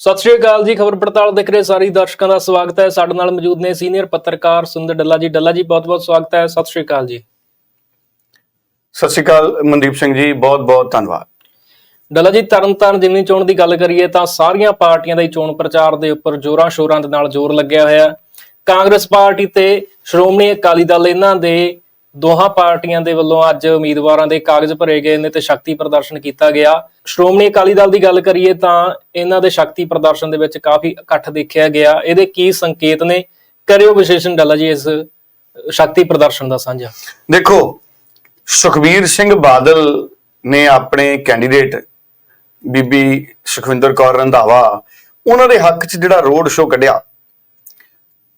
ਸਤਿ ਸ਼੍ਰੀ ਅਕਾਲ ਜੀ ਖਬਰ ਪੜਤਾਲ ਦੇਖ ਰਹੇ ਸਾਰੇ ਦਰਸ਼ਕਾਂ ਦਾ ਸਵਾਗਤ ਹੈ। ਸਾਡੇ ਨਾਲ ਮੌਜੂਦ ਨੇ ਸੀਨੀਅਰ ਪੱਤਰਕਾਰ ਸੁੰਦਰ ਡੱਲਾ ਜੀ। ਡੱਲਾ ਜੀ ਬਹੁਤ-ਬਹੁਤ ਸਵਾਗਤ ਹੈ। ਸਤਿ ਸ਼੍ਰੀ ਅਕਾਲ ਜੀ। ਸਤਿ ਸ਼੍ਰੀ ਅਕਾਲ ਮਨਦੀਪ ਸਿੰਘ ਜੀ ਬਹੁਤ ਬਹੁਤ ਧੰਨਵਾਦ। ਡੱਲਾ ਜੀ ਤਰਨਤਾਰਨ ਜ਼ਿਮਨੀ ਚੋਣ ਦੀ ਗੱਲ ਕਰੀਏ ਤਾਂ ਸਾਰੀਆਂ ਪਾਰਟੀਆਂ ਦਾ ਹੀ ਚੋਣ ਪ੍ਰਚਾਰ ਦੇ ਉੱਪਰ ਜ਼ੋਰਾਂ ਸ਼ੋਰਾਂ ਦੇ ਨਾਲ ਜ਼ੋਰ ਲੱਗਿਆ ਹੋਇਆ। ਹੈ। ਕਾਂਗਰਸ ਪਾਰਟੀ ਤੇ ਸ਼੍ਰੋਮਣੀ ਅਕਾਲੀ ਦਲ ਇਹਨਾਂ ਦੇ ਦੋਹਾਂ ਪਾਰਟੀਆਂ ਦੇ ਵੱਲੋਂ ਅੱਜ ਉਮੀਦਵਾਰਾਂ ਦੇ ਕਾਗਜ਼ ਭਰੇ ਗਏ ਨੇ ਤੇ ਸ਼ਕਤੀ ਪ੍ਰਦਰਸ਼ਨ ਕੀਤਾ ਗਿਆ। ਸ਼੍ਰੋਮਣੀ ਅਕਾਲੀ ਦਲ ਦੀ ਗੱਲ ਕਰੀਏ ਤਾਂ ਇਹਨਾਂ ਦੇ ਸ਼ਕਤੀ ਪ੍ਰਦਰਸ਼ਨ ਦੇ ਵਿੱਚ ਕਾਫੀ ਇਕੱਠ ਦੇਖਿਆ ਗਿਆ। ਇਹਦੇ ਕੀ ਸੰਕੇਤ ਨੇ? ਕਰਿਓ ਵਿਸ਼ੇਸ਼ਣ ਡਾਲਾ ਜੀ ਇਸ ਸ਼ਕਤੀ ਪ੍ਰਦਰਸ਼ਨ ਦਾ ਸਾਂਝਾ। ਦੇਖੋ, ਸੁਖਬੀਰ ਸਿੰਘ ਬਾਦਲ ਨੇ ਆਪਣੇ ਕੈਂਡੀਡੇਟ ਬੀਬੀ ਸੁਖਵਿੰਦਰ ਕੌਰ ਰੰਧਾਵਾ, ਉਹਨਾਂ ਦੇ ਹੱਕ 'ਚ ਜਿਹੜਾ ਰੋਡ ਸ਼ੋਅ ਕੱਢਿਆ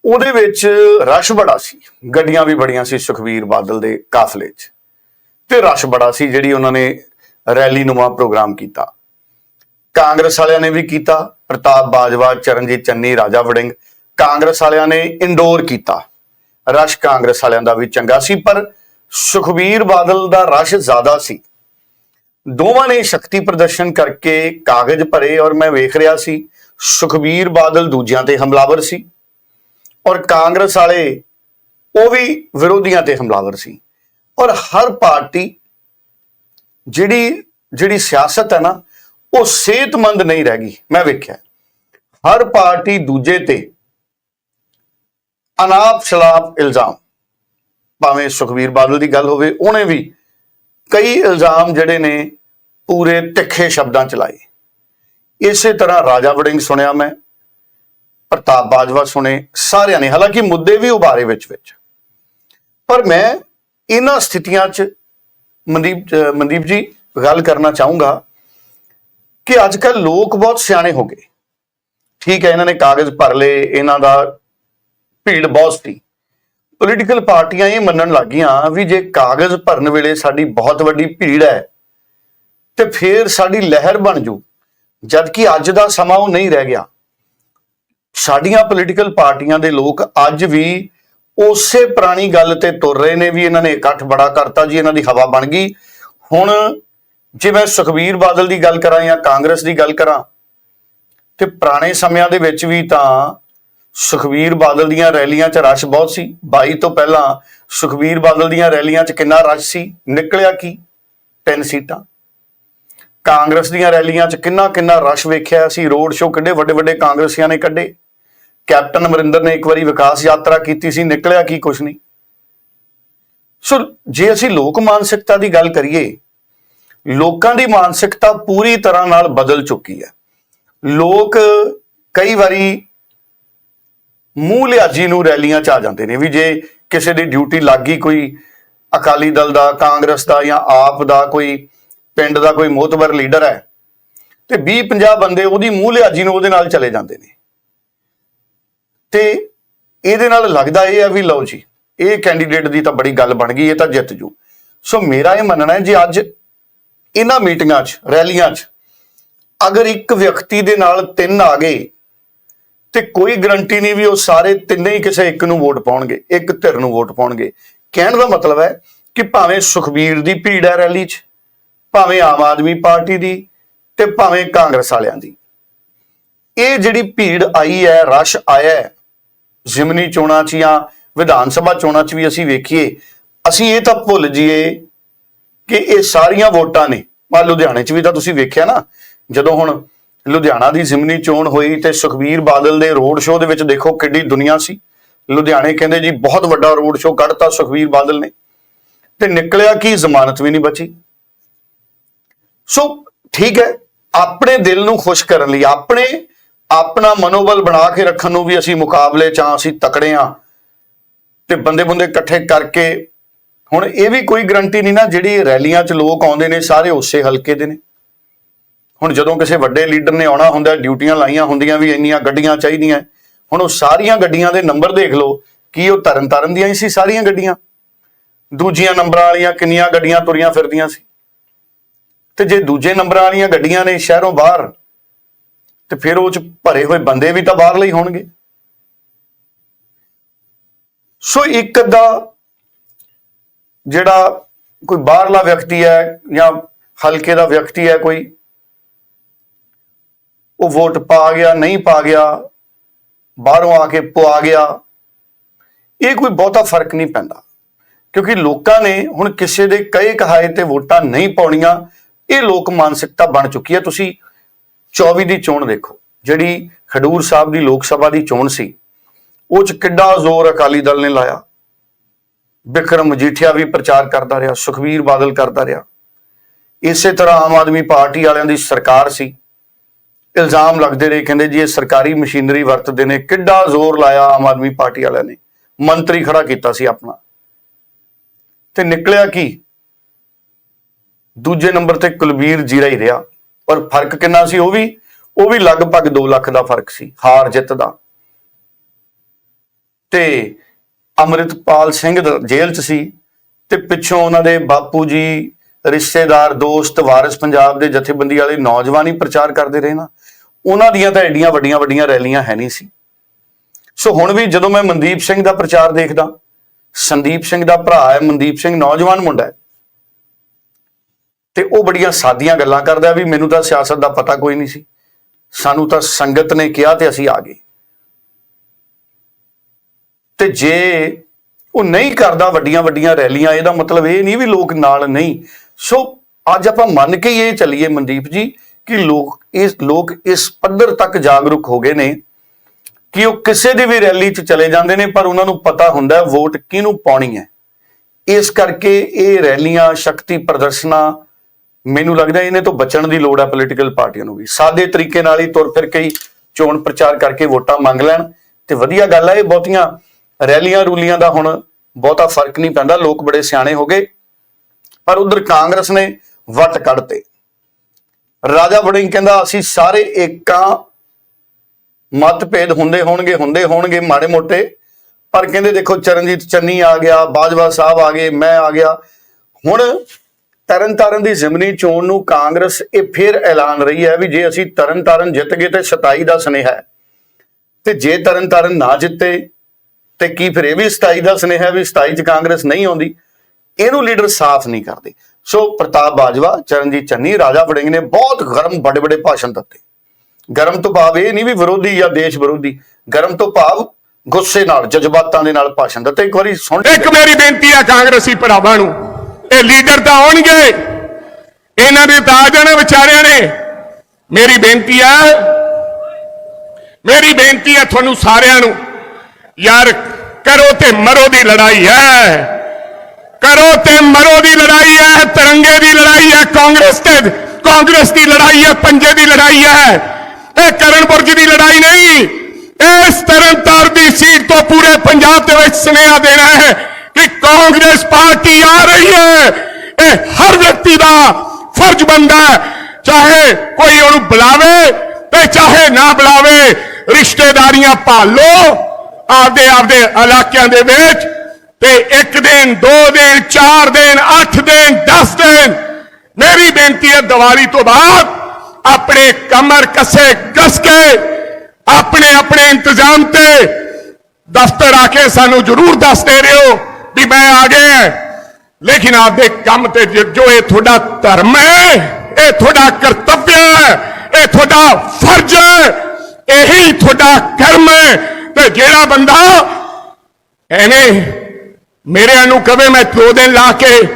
ਉਹਦੇ ਵਿੱਚ ਰਸ਼ ਬੜਾ ਸੀ। ਗੱਡੀਆਂ ਵੀ ਬੜੀਆਂ ਸੀ ਸੁਖਬੀਰ ਬਾਦਲ ਦੇ ਕਾਫਲੇ 'ਚ। ਤੇ ਰਸ਼ ਬੜਾ ਸੀ ਜਿਹੜੀ ਉਹਨਾਂ ਨੇ ਰੈਲੀ ਨੁਮਾ ਪ੍ਰੋਗਰਾਮ ਕੀਤਾ। ਕਾਂਗਰਸ ਵਾਲਿਆਂ ਨੇ ਵੀ ਕੀਤਾ, ਪ੍ਰਤਾਪ ਬਾਜਵਾ, ਚਰਨਜੀਤ ਚੰਨੀ, ਰਾਜਾ ਵੜਿੰਗ। ਕਾਂਗਰਸ ਵਾਲਿਆਂ ਨੇ ਇੰਡੋਰ ਕੀਤਾ। ਰਸ਼ ਕਾਂਗਰਸ ਵਾਲਿਆਂ ਦਾ ਵੀ ਚੰਗਾ ਸੀ, ਪਰ ਸੁਖਬੀਰ ਬਾਦਲ ਦਾ ਰਸ਼ ਜ਼ਿਆਦਾ ਸੀ। ਦੋਵਾਂ ਨੇ ਸ਼ਕਤੀ ਪ੍ਰਦਰਸ਼ਨ ਕਰਕੇ ਕਾਗਜ਼ ਭਰੇ ਔਰ ਮੈਂ ਵੇਖ ਰਿਹਾ ਸੀ, ਸੁਖਬੀਰ ਬਾਦਲ ਦੂਜਿਆਂ ਤੇ ਹਮਲਾਵਰ ਸੀ। ਔਰ ਕਾਂਗਰਸ ਵਾਲੇ ਉਹ ਵੀ ਵਿਰੋਧੀਆਂ ਤੇ ਹਮਲਾਵਰ ਸੀ। ਔਰ ਹਰ ਪਾਰਟੀ ਜਿਹੜੀ ਜਿਹੜੀ ਸਿਆਸਤ ਹੈ ਨਾ, ਉਹ ਸਿਹਤਮੰਦ ਨਹੀਂ ਰਹਿ ਗਈ। ਮੈਂ ਵੇਖਿਆ। ਹਰ ਪਾਰਟੀ ਦੂਜੇ ਤੇ ਅਨਾਪ ਸ਼ਲਾਪ ਇਲਜ਼ਾਮ, ਭਾਵੇਂ ਸੁਖਬੀਰ ਬਾਦਲ ਦੀ ਗੱਲ ਹੋਵੇ, ਉਹਨੇ ਵੀ ਕਈ ਇਲਜ਼ਾਮ ਜਿਹੜੇ ਨੇ ਪੂਰੇ ਤਿੱਖੇ ਸ਼ਬਦਾਂ ਚ ਲਾਏ। ਇਸੇ ਤਰ੍ਹਾਂ ਰਾਜਾ ਵੜਿੰਗ ਸੁਣਿਆ ਮੈਂ। ਪ੍ਰਤਾਪ ਬਾਜਵਾ ਸੁਣੇ, ਸਾਰਿਆਂ ਨੇ, ਹਾਲਾਂਕਿ ਮੁੱਦੇ ਵੀ ਉਭਾਰੇ ਵਿੱਚ ਵਿੱਚ। ਪਰ ਮੈਂ ਇਹਨਾਂ ਸਥਿਤੀਆਂ 'ਚ ਮਨਦੀਪ ਮਨਦੀਪ ਜੀ, ਗੱਲ ਕਰਨਾ ਚਾਹੂੰਗਾ ਕਿ ਅੱਜ ਕੱਲ ਲੋਕ ਬਹੁਤ ਸਿਆਣੇ ਹੋ ਗਏ। ਠੀਕ ਹੈ, ਇਹਨਾਂ ਨੇ ਕਾਗਜ਼ ਭਰ ਲਏ, ਇਹਨਾਂ ਦਾ ਭੀੜ ਬਹੁਤ ਸੀ। ਪੋਲੀਟੀਕਲ ਪਾਰਟੀਆਂ ਇਹ ਮੰਨਣ ਲੱਗੀਆਂ ਵੀ ਜੇ ਕਾਗਜ਼ ਭਰਨ ਵੇਲੇ ਸਾਡੀ ਬਹੁਤ ਵੱਡੀ ਭੀੜ ਹੈ, ਤੇ ਫਿਰ ਸਾਡੀ ਲਹਿਰ ਬਣ ਜੂ ਜਦ ਕਿ ਅੱਜ ਦਾ ਸਮਾਂ ਉਹ ਨਹੀਂ ਰਹਿ ਗਿਆ। ਸਾਡੀਆਂ ਪੋਲੀਟੀਕਲ ਪਾਰਟੀਆਂ ਦੇ ਲੋਕ ਅੱਜ ਵੀ ਉਸੇ ਪੁਰਾਣੀ ਗੱਲ ਤੇ ਤੁਰ ਰਹੇ ਨੇ ਵੀ ਇਹਨਾਂ ਨੇ ਇਕੱਠ ਬੜਾ ਕਰਤਾ ਜੀ, ਇਹਨਾਂ ਦੀ ਹਵਾ ਬਣ ਗਈ। ਹੁਣ ਜੇ ਮੈਂ ਸੁਖਬੀਰ ਬਾਦਲ ਦੀ ਗੱਲ ਕਰਾਂ ਜਾਂ ਕਾਂਗਰਸ ਦੀ ਗੱਲ ਕਰਾਂ, ਤੇ ਪੁਰਾਣੇ ਸਮਿਆਂ ਦੇ ਵਿੱਚ ਵੀ ਤਾਂ ਸੁਖਬੀਰ ਬਾਦਲ ਦੀਆਂ ਰੈਲੀਆਂ 'ਚ ਰਸ਼ ਬਹੁਤ ਸੀ। 22 ਤੋਂ ਪਹਿਲਾਂ ਸੁਖਬੀਰ ਬਾਦਲ ਦੀਆਂ ਰੈਲੀਆਂ 'ਚ ਕਿੰਨਾ ਰਸ਼ ਸੀ? ਨਿਕਲਿਆ ਕੀ? ਤਿੰਨ ਸੀਟਾਂ। ਕਾਂਗਰਸ ਦੀਆਂ ਰੈਲੀਆਂ 'ਚ ਕਿੰਨਾ ਕਿੰਨਾ ਰਸ਼ ਵੇਖਿਆ ਅਸੀਂ ਰੋਡ ਸ਼ੋਅ ਕਿੱਡੇ ਵੱਡੇ ਵੱਡੇ ਕਾਂਗਰਸੀਆਂ ਨੇ ਕੱਢੇ। ਕੈਪਟਨ ਅਮਰਿੰਦਰ ਨੇ ਇੱਕ ਵਾਰੀ ਵਿਕਾਸ ਯਾਤਰਾ ਕੀਤੀ ਸੀ, ਨਿਕਲਿਆ ਕੀ ਕੁਛ ਨਹੀਂ। ਸੋ ਜੇ ਅਸੀਂ ਲੋਕ ਮਾਨਸਿਕਤਾ ਦੀ ਗੱਲ ਕਰੀਏ, ਲੋਕਾਂ ਦੀ ਮਾਨਸਿਕਤਾ ਪੂਰੀ ਤਰ੍ਹਾਂ ਨਾਲ ਬਦਲ ਚੁੱਕੀ ਹੈ। ਲੋਕ ਕਈ ਵਾਰੀ ਮੂੰਹ ਲਿਆਜੀ ਨੂੰ ਰੈਲੀਆਂ 'ਚ ਆ ਜਾਂਦੇ ਨੇ ਵੀ ਜੇ ਕਿਸੇ ਦੀ ਡਿਊਟੀ ਲੱਗ ਗਈ ਕੋਈ ਅਕਾਲੀ ਦਲ ਦਾ, ਕਾਂਗਰਸ ਦਾ ਜਾਂ ਆਪ ਦਾ ਕੋਈ ਪਿੰਡ ਦਾ ਕੋਈ ਮੋਤਬਰ ਲੀਡਰ ਹੈ ਤੇ 20 50 ਬੰਦੇ ਉਹਦੀ ਮੂੰਹ ਲਿਆਜੀ ਨੂੰ ਉਹਦੇ ਨਾਲ ਚਲੇ ਜਾਂਦੇ ਨੇ। ਤੇ ਇਹਦੇ ਨਾਲ ਲੱਗਦਾ ਇਹ ਆ ਵੀ ਲਓ ਜੀ, ਇਹ ਕੈਂਡੀਡੇਟ ਦੀ ਤਾਂ ਬੜੀ ਗੱਲ ਬਣ ਗਈ, ਇਹ ਤਾਂ ਜਿੱਤ ਜੂ। ਸੋ ਮੇਰਾ ਇਹ ਮੰਨਣਾ ਹੈ ਜੇ ਅੱਜ ਇਹਨਾਂ ਮੀਟਿੰਗਾਂ 'ਚ, ਰੈਲੀਆਂ 'ਚ ਅਗਰ ਇੱਕ ਵਿਅਕਤੀ ਦੇ ਨਾਲ ਤਿੰਨ ਆ ਗਏ ਤੇ ਕੋਈ ਗਰੰਟੀ ਨਹੀਂ ਵੀ ਉਹ ਸਾਰੇ ਤਿੰਨੇ ਹੀ ਕਿਸੇ ਇੱਕ ਨੂੰ ਵੋਟ ਪਾਉਣਗੇ, ਇੱਕ ਧਿਰ ਨੂੰ ਵੋਟ ਪਾਉਣਗੇ। ਕਹਿਣ ਦਾ ਮਤਲਬ ਹੈ ਕਿ ਭਾਵੇਂ ਸੁਖਬੀਰ ਦੀ ਭੀੜ ਹੈ ਰੈਲੀ 'ਚ ਭਾਵੇਂ ਆਮ ਆਦਮੀ ਪਾਰਟੀ ਦੀ ਤੇ ਭਾਵੇਂ ਕਾਂਗਰਸ ਵਾਲਿਆਂ ਦੀ। ਇਹ ਜਿਹੜੀ ਭੀੜ ਆਈ ਹੈ, ਰਸ਼ ਆਇਆ ਹੈ, ਜ਼ਿਮਨੀ ਚੋਣਾਂ 'ਚ ਜਾਂ ਵਿਧਾਨ ਸਭਾ ਚੋਣਾਂ 'ਚ ਵੀ ਅਸੀਂ ਵੇਖੀਏ, ਅਸੀਂ ਇਹ ਤਾਂ ਭੁੱਲ ਜਾਈਏ ਕਿ ਇਹ ਸਾਰੀਆਂ ਵੋਟਾਂ ਨੇ। ਆ ਲੁਧਿਆਣੇ 'ਚ ਵੀ ਤਾਂ ਤੁਸੀਂ ਵੇਖਿਆ ਨਾ, ਜਦੋਂ ਹੁਣ ਲੁਧਿਆਣਾ ਦੀ ਜ਼ਿਮਨੀ ਚੋਣ ਹੋਈ ਤੇ ਸੁਖਬੀਰ ਬਾਦਲ ਦੇ ਰੋਡ ਸ਼ੋਅ ਦੇ ਵਿੱਚ ਦੇਖੋ ਕਿੱਡੀ ਦੁਨੀਆ ਸੀ। ਲੁਧਿਆਣੇ ਕਹਿੰਦੇ ਜੀ ਬਹੁਤ ਵੱਡਾ ਰੋਡ ਸ਼ੋਅ ਕੱਢਤਾ ਸੁਖਬੀਰ ਬਾਦਲ ਨੇ। ਤੇ ਨਿਕਲਿਆ ਕੀ, ਜ਼ਮਾਨਤ ਵੀ ਨਹੀਂ ਬਚੀ। ਸੋ ਠੀਕ ਹੈ, ਆਪਣੇ ਦਿਲ ਨੂੰ ਖੁਸ਼ ਕਰਨ ਲਈ, ਆਪਣੇ, ਆਪਣਾ ਮਨੋਬਲ ਬਣਾ ਕੇ ਰੱਖਣ ਨੂੰ ਵੀ ਅਸੀਂ ਮੁਕਾਬਲੇ ਚ ਆ ਅਸੀਂ ਤਕੜੇ ਆ ਤੇ ਬੰਦੇ ਬੰਦੇ ਇਕੱਠੇ ਕਰਕੇ, ਹੁਣ ਇਹ ਵੀ ਕੋਈ ਗਰੰਟੀ ਨਹੀਂ ਨਾ, ਜਿਹੜੀ ਰੈਲੀਆਂ 'ਚ ਲੋਕ ਆਉਂਦੇ ਨੇ, ਸਾਰੇ ਉਸੇ ਹਲਕੇ ਦੇ ਨੇ। ਹੁਣ ਜਦੋਂ ਕਿਸੇ ਵੱਡੇ ਲੀਡਰ ਨੇ ਆਉਣਾ ਹੁੰਦਾ, ਡਿਊਟੀਆਂ ਲਾਈਆਂ ਹੁੰਦੀਆਂ ਵੀ ਇੰਨੀਆਂ ਗੱਡੀਆਂ ਚਾਹੀਦੀਆਂ। ਹੁਣ ਉਹ ਸਾਰੀਆਂ ਗੱਡੀਆਂ ਦੇ ਨੰਬਰ ਦੇਖ ਲਓ, ਕੀ ਉਹ ਤਰਨ ਤਾਰਨ ਦੀਆਂ ਹੀ ਸੀ ਸਾਰੀਆਂ ਗੱਡੀਆਂ? ਦੂਜੀਆਂ ਨੰਬਰਾਂ ਵਾਲੀਆਂ ਕਿੰਨੀਆਂ ਗੱਡੀਆਂ ਤੁਰੀਆਂ ਫਿਰਦੀਆਂ ਸੀ? ਤੇ ਜੇ ਦੂਜੇ ਨੰਬਰਾਂ ਵਾਲੀਆਂ ਗੱਡੀਆਂ ਨੇ ਸ਼ਹਿਰੋਂ ਬਾਹਰ, ਤੇ ਫਿਰ ਉਹ ਚ ਭਰੇ ਹੋਏ ਬੰਦੇ ਵੀ ਤਾਂ ਬਾਹਰ ਲਈ ਹੋਣਗੇ। ਸੋ ਇੱਕ ਅੱਧਾ ਜਿਹੜਾ ਕੋਈ ਬਾਹਰਲਾ ਵਿਅਕਤੀ ਹੈ ਜਾਂ ਹਲਕੇ ਦਾ ਵਿਅਕਤੀ ਹੈ ਕੋਈ, ਉਹ ਵੋਟ ਪਾ ਗਿਆ, ਨਹੀਂ ਪਾ ਗਿਆ, ਬਾਹਰੋਂ ਆ ਕੇ ਪਵਾ ਗਿਆ, ਇਹ ਕੋਈ ਬਹੁਤਾ ਫ਼ਰਕ ਨਹੀਂ ਪੈਂਦਾ। ਕਿਉਂਕਿ ਲੋਕਾਂ ਨੇ ਹੁਣ ਕਿਸੇ ਦੇ ਕਹੇ ਕਹਾਏ ਤੇ ਵੋਟਾਂ ਨਹੀਂ ਪਾਉਣੀਆਂ ਇਹ ਲੋਕ ਮਾਨਸਿਕਤਾ ਬਣ ਚੁੱਕੀ ਹੈ। ਤੁਸੀਂ 24 ਦੀ ਚੋਣ ਦੇਖੋ। ਜਿਹੜੀ ਖਡੂਰ ਸਾਹਿਬ ਦੀ ਲੋਕ ਸਭਾ ਦੀ ਚੋਣ ਸੀ, ਉਹ ਚ ਕਿੱਡਾ ਜ਼ੋਰ ਅਕਾਲੀ ਦਲ ਨੇ ਲਾਇਆ। ਵਿਕਰਮ ਮਜੀਠੀਆ ਵੀ ਪ੍ਰਚਾਰ ਕਰਦਾ ਰਿਹਾ ਸੁਖਵੀਰ ਬਾਦਲ ਕਰਦਾ ਰਿਹਾ। ਇਸੇ ਤਰ੍ਹਾਂ ਆਮ ਆਦਮੀ ਪਾਰਟੀ ਵਾਲਿਆਂ ਦੀ ਸਰਕਾਰ ਸੀ। ਇਲਜ਼ਾਮ ਲੱਗਦੇ ਰਹੇ, ਕਹਿੰਦੇ ਜੀ ਇਹ ਸਰਕਾਰੀ ਮਸ਼ੀਨਰੀ ਵਰਤਦੇ ਨੇ। ਕਿੱਡਾ ਜ਼ੋਰ ਲਾਇਆ ਆਮ ਆਦਮੀ ਪਾਰਟੀ ਵਾਲਿਆਂ ਨੇ। ਮੰਤਰੀ ਖੜਾ ਕੀਤਾ ਸੀ ਆਪਣਾ। ਤੇ ਨਿਕਲਿਆ ਕੀ? ਦੂਜੇ ਨੰਬਰ ਤੇ ਕੁਲਬੀਰ ਜੀਰਾ ਹੀ ਰਿਹਾ, ਪਰ ਫ਼ਰਕ ਕਿੰਨਾ ਸੀ ਉਹ ਵੀ? ਉਹ ਵੀ ਲਗਭਗ 2 ਲੱਖ ਦਾ ਫ਼ਰਕ ਸੀ, ਹਾਰ ਜਿੱਤ ਦਾ। ਤੇ ਅਮਰਿਤਪਾਲ ਸਿੰਘ ਜੇਲ੍ਹ 'ਚ ਸੀ, ਤੇ ਪਿੱਛੋਂ ਉਹਨਾਂ ਦੇ ਬਾਪੂ ਜੀ, ਰਿਸ਼ਤੇਦਾਰ, ਦੋਸਤ, ਵਾਰਿਸ ਪੰਜਾਬ ਦੇ ਜਥੇਬੰਦੀ ਵਾਲੇ ਨੌਜਵਾਨ ਹੀ ਪ੍ਰਚਾਰ ਕਰਦੇ ਰਹੇ ਨਾ। ਉਹਨਾਂ ਦੀਆਂ ਤਾਂ ਐਡੀਆਂ ਵੱਡੀਆਂ ਵੱਡੀਆਂ ਰੈਲੀਆਂ ਹੈ ਨਹੀਂ ਸੀ। ਸੋ ਹੁਣ ਵੀ ਜਦੋਂ ਮੈਂ ਮਨਦੀਪ ਸਿੰਘ ਦਾ ਪ੍ਰਚਾਰ ਦੇਖਦਾ, ਸੰਦੀਪ ਸਿੰਘ ਦਾ ਭਰਾ ਹੈ, ਮਨਦੀਪ ਸਿੰਘ ਨੌਜਵਾਨ ਮੁੰਡਾ ਹੈ ਤੇ ਉਹ ਬੜੀਆਂ ਸਾਦੀਆਂ ਗੱਲਾਂ ਕਰਦਾ ਵੀ ਮੈਨੂੰ ਤਾਂ ਸਿਆਸਤ ਦਾ ਪਤਾ ਕੋਈ ਨਹੀਂ ਸੀ। ਸਾਨੂੰ ਤਾਂ ਸੰਗਤ ਨੇ ਕਿਹਾ ਤੇ ਅਸੀਂ ਆ ਗਏ। ਤੇ ਜੇ ਉਹ ਨਹੀਂ ਕਰਦਾ ਵੱਡੀਆਂ ਵੱਡੀਆਂ ਰੈਲੀਆਂ, ਇਹਦਾ ਮਤਲਬ ਇਹ ਨਹੀਂ ਵੀ ਲੋਕ ਨਾਲ ਨਹੀਂ। ਸੋ ਅੱਜ ਆਪਾਂ ਮੰਨ ਕੇ ਇਹ ਚੱਲੀਏ ਮਨਦੀਪ ਜੀ ਕਿ ਲੋਕ ਇਸ ਲੋਕ ਇਸ ਪੱਧਰ ਤੱਕ ਜਾਗਰੂਕ ਹੋ ਗਏ ਨੇ ਕਿ ਉਹ ਕਿਸੇ ਦੀ ਵੀ ਰੈਲੀ 'ਚ ਚਲੇ ਜਾਂਦੇ ਨੇ, ਪਰ ਉਹਨਾਂ ਨੂੰ ਪਤਾ ਹੁੰਦਾ ਹੈ ਵੋਟ ਕਿਹਨੂੰ ਪਾਉਣੀ ਹੈ। ਇਸ ਕਰਕੇ ਇਹ ਰੈਲੀਆਂ, ਸ਼ਕਤੀ ਪ੍ਰਦਰਸ਼ਨਾਂ ਮੈਨੂੰ ਲੱਗਦਾ ਇਹਨੇ ਤੋਂ ਬਚਣ ਦੀ ਲੋੜ ਹੈ ਪੋਲੀਟੀਕਲ ਪਾਰਟੀਆਂ ਨੂੰ ਵੀ। ਸਾਦੇ ਤਰੀਕੇ ਨਾਲ ਹੀ ਤੁਰ ਫਿਰ ਕੇ ਹੀ ਚੋਣ ਪ੍ਰਚਾਰ ਕਰਕੇ ਵੋਟਾਂ ਮੰਗ ਲੈਣ। ਤੇ ਵਧੀਆ ਗੱਲ ਹੈ ਇਹ ਬਹੁਤੀਆਂ ਰੈਲੀਆਂ ਰੂਲੀਆਂ ਦਾ ਹੁਣ ਬਹੁਤਾ ਫ਼ਰਕ ਨਹੀਂ ਪੈਂਦਾ, ਲੋਕ ਬੜੇ ਸਿਆਣੇ ਹੋ ਗਏ। ਪਰ ਉਧਰ ਕਾਂਗਰਸ ਨੇ ਵੱਟ ਕੱਢਤੇ। ਰਾਜਾ ਵੜਿੰਗ ਕਹਿੰਦਾ, ਅਸੀਂ ਸਾਰੇ ਏਕਾਂ ਮਤਭੇਦ ਹੁੰਦੇ ਹੋਣਗੇ ਹੁੰਦੇ ਹੋਣਗੇ ਮਾੜੇ ਮੋਟੇ। ਪਰ ਕਹਿੰਦੇ, ਦੇਖੋ ਚਰਨਜੀਤ ਚੰਨੀ ਆ ਗਿਆ, ਬਾਜਵਾ ਸਾਹਿਬ ਆ ਗਏ, ਮੈਂ ਆ ਗਿਆ। ਹੁਣ ਤਰਨਤਾਰਨ ਦੀ ਜ਼ਿਮਨੀ ਚੋਣ ਨੂੰ ਕਾਂਗਰਸ ਇਹ ਫਿਰ ਐਲਾਨ ਰਹੀ ਹੈ ਵੀ ਜੇ ਅਸੀਂ ਤਰਨਤਾਰਨ ਜਿੱਤ ਗਏ ਤੇ 27 ਦਾ ਸੁਨੇਹਾ ਹੈ। ਤੇ ਜੇ ਤਰਨਤਾਰਨ ਨਾ ਜਿੱਤੇ, ਤੇ ਕੀ ਫਿਰ ਇਹ ਵੀ 27 ਦਾ ਸੁਨੇਹਾ ਵੀ 27 ਚ ਕਾਂਗਰਸ ਨਹੀਂ ਆਉਂਦੀ? ਇਹਨੂੰ ਲੀਡਰ ਸਾਫ਼ ਨਹੀਂ ਕਰਦੇ। ਸੋ ਪ੍ਰਤਾਪ ਬਾਜਵਾ, ਚਰਨਜੀਤ ਚੰਨੀ, ਰਾਜਾ ਵੜਿੰਗ ਨੇ ਬਹੁਤ ਗਰਮ ਵੱਡੇ ਵੱਡੇ ਭਾਸ਼ਣ ਦਿੱਤੇ। ਗਰਮ ਤੋਂ ਭਾਵ ਇਹ ਨਹੀਂ ਵੀ ਵਿਰੋਧੀ ਜਾਂ ਦੇਸ਼ ਵਿਰੋਧੀ, ਗਰਮ ਤੋਂ ਭਾਵ ਗੁੱਸੇ ਨਾਲ, ਜਜ਼ਬਾਤਾਂ ਦੇ ਨਾਲ ਭਾਸ਼ਣ ਦਿੱਤੇ। ਇੱਕ ਵਾਰੀ ਸੁਣ ਇੱਕ ਮੇਰੀ ਬੇਨਤੀ ਹੈ ਕਾਂਗਰਸੀ ਭਰਾਵਾਂ ਨੂੰ ਇਹ ਲੀਡਰ ਤਾਂ ਆਉਣਗੇ। ਇਹਨਾਂ ਦੇ ਤਾਂ ਆ ਜਾਣਾ ਵਿਚਾਰਿਆਂ ਨੇ। ਮੇਰੀ ਬੇਨਤੀ ਹੈ ਮੇਰੀ ਬੇਨਤੀ ਹੈ ਤੁਹਾਨੂੰ ਸਾਰਿਆਂ ਨੂੰ, ਯਾਰ ਕਰੋ ਤੇ ਮਰੋ ਦੀ ਲੜਾਈ ਹੈ। ਕਰੋ ਤੇ ਮਰੋ ਦੀ ਲੜਾਈ ਹੈ, ਤਿਰੰਗੇ ਦੀ ਲੜਾਈ ਹੈ, ਕਾਂਗਰਸ ਤੇ, ਕਾਂਗਰਸ ਦੀ ਲੜਾਈ ਹੈ, ਪੰਜੇ ਦੀ ਲੜਾਈ ਹੈ। ਇਹ ਕਰਨਪੁਰਜ ਦੀ ਲੜਾਈ ਨਹੀਂ, ਇਸ ਤਰਨਤਾਰ ਦੀ ਸੀਟ ਤੋਂ ਪੂਰੇ ਪੰਜਾਬ ਦੇ ਵਿੱਚ ਸੁਨੇਹਾ ਦੇਣਾ ਹੈ। ਕਿ ਕਾਂਗਰਸ ਪਾਰਟੀ ਆ ਰਹੀ ਹੈ। ਇਹ ਹਰ ਵਿਅਕਤੀ ਦਾ ਫਰਜ਼ ਬਣਦਾ ਹੈ। ਚਾਹੇ ਕੋਈ ਉਹਨੂੰ ਬੁਲਾਵੇ ਤੇ ਚਾਹੇ ਨਾ ਬੁਲਾਵੇ, ਰਿਸ਼ਤੇਦਾਰੀਆਂ ਭਾਲੋ ਆਪਦੇ ਆਪਦੇ ਇਲਾਕਿਆਂ ਦੇ ਵਿੱਚ ਤੇ ਇੱਕ ਦਿਨ, ਦੋ ਦਿਨ, ਚਾਰ ਦਿਨ, ਅੱਠ ਦਿਨ 10 ਦਿਨ। ਮੇਰੀ ਬੇਨਤੀ ਹੈ, ਦੀਵਾਲੀ ਤੋਂ ਬਾਅਦ ਆਪਣੇ ਕਮਰ ਕੱਸੇ ਕਸ ਕੇ ਆਪਣੇ ਆਪਣੇ ਇੰਤਜ਼ਾਮ ਤੇ ਦਫ਼ਤਰ ਆ ਕੇ ਸਾਨੂੰ ਜ਼ਰੂਰ ਦੱਸਦੇ ਰਹੋ ਵੀ ਮੈਂ ਆ ਗਿਆ ਲੇਕਿਨ ਆਪਦੇ ਕੰਮ ਤੇ ਜ- ਜੋ ਇਹ ਤੁਹਾਡਾ ਧਰਮ ਹੈ, ਇਹ ਤੁਹਾਡਾ ਕਰਤੱਵ ਹੈ, ਇਹ ਤੁਹਾਡਾ ਫਰਜ਼ ਹੈ, ਇਹੀ ਤੁਹਾਡਾ ਕਰਮ ਹੈ। ਤੇ ਜਿਹੜਾ ਬੰਦਾ ਐਵੇਂ ਮੇਰਿਆਂ ਨੂੰ ਕਵੇ, ਮੈਂ ਦੋ ਦਿਨ ਲਾ ਕੇ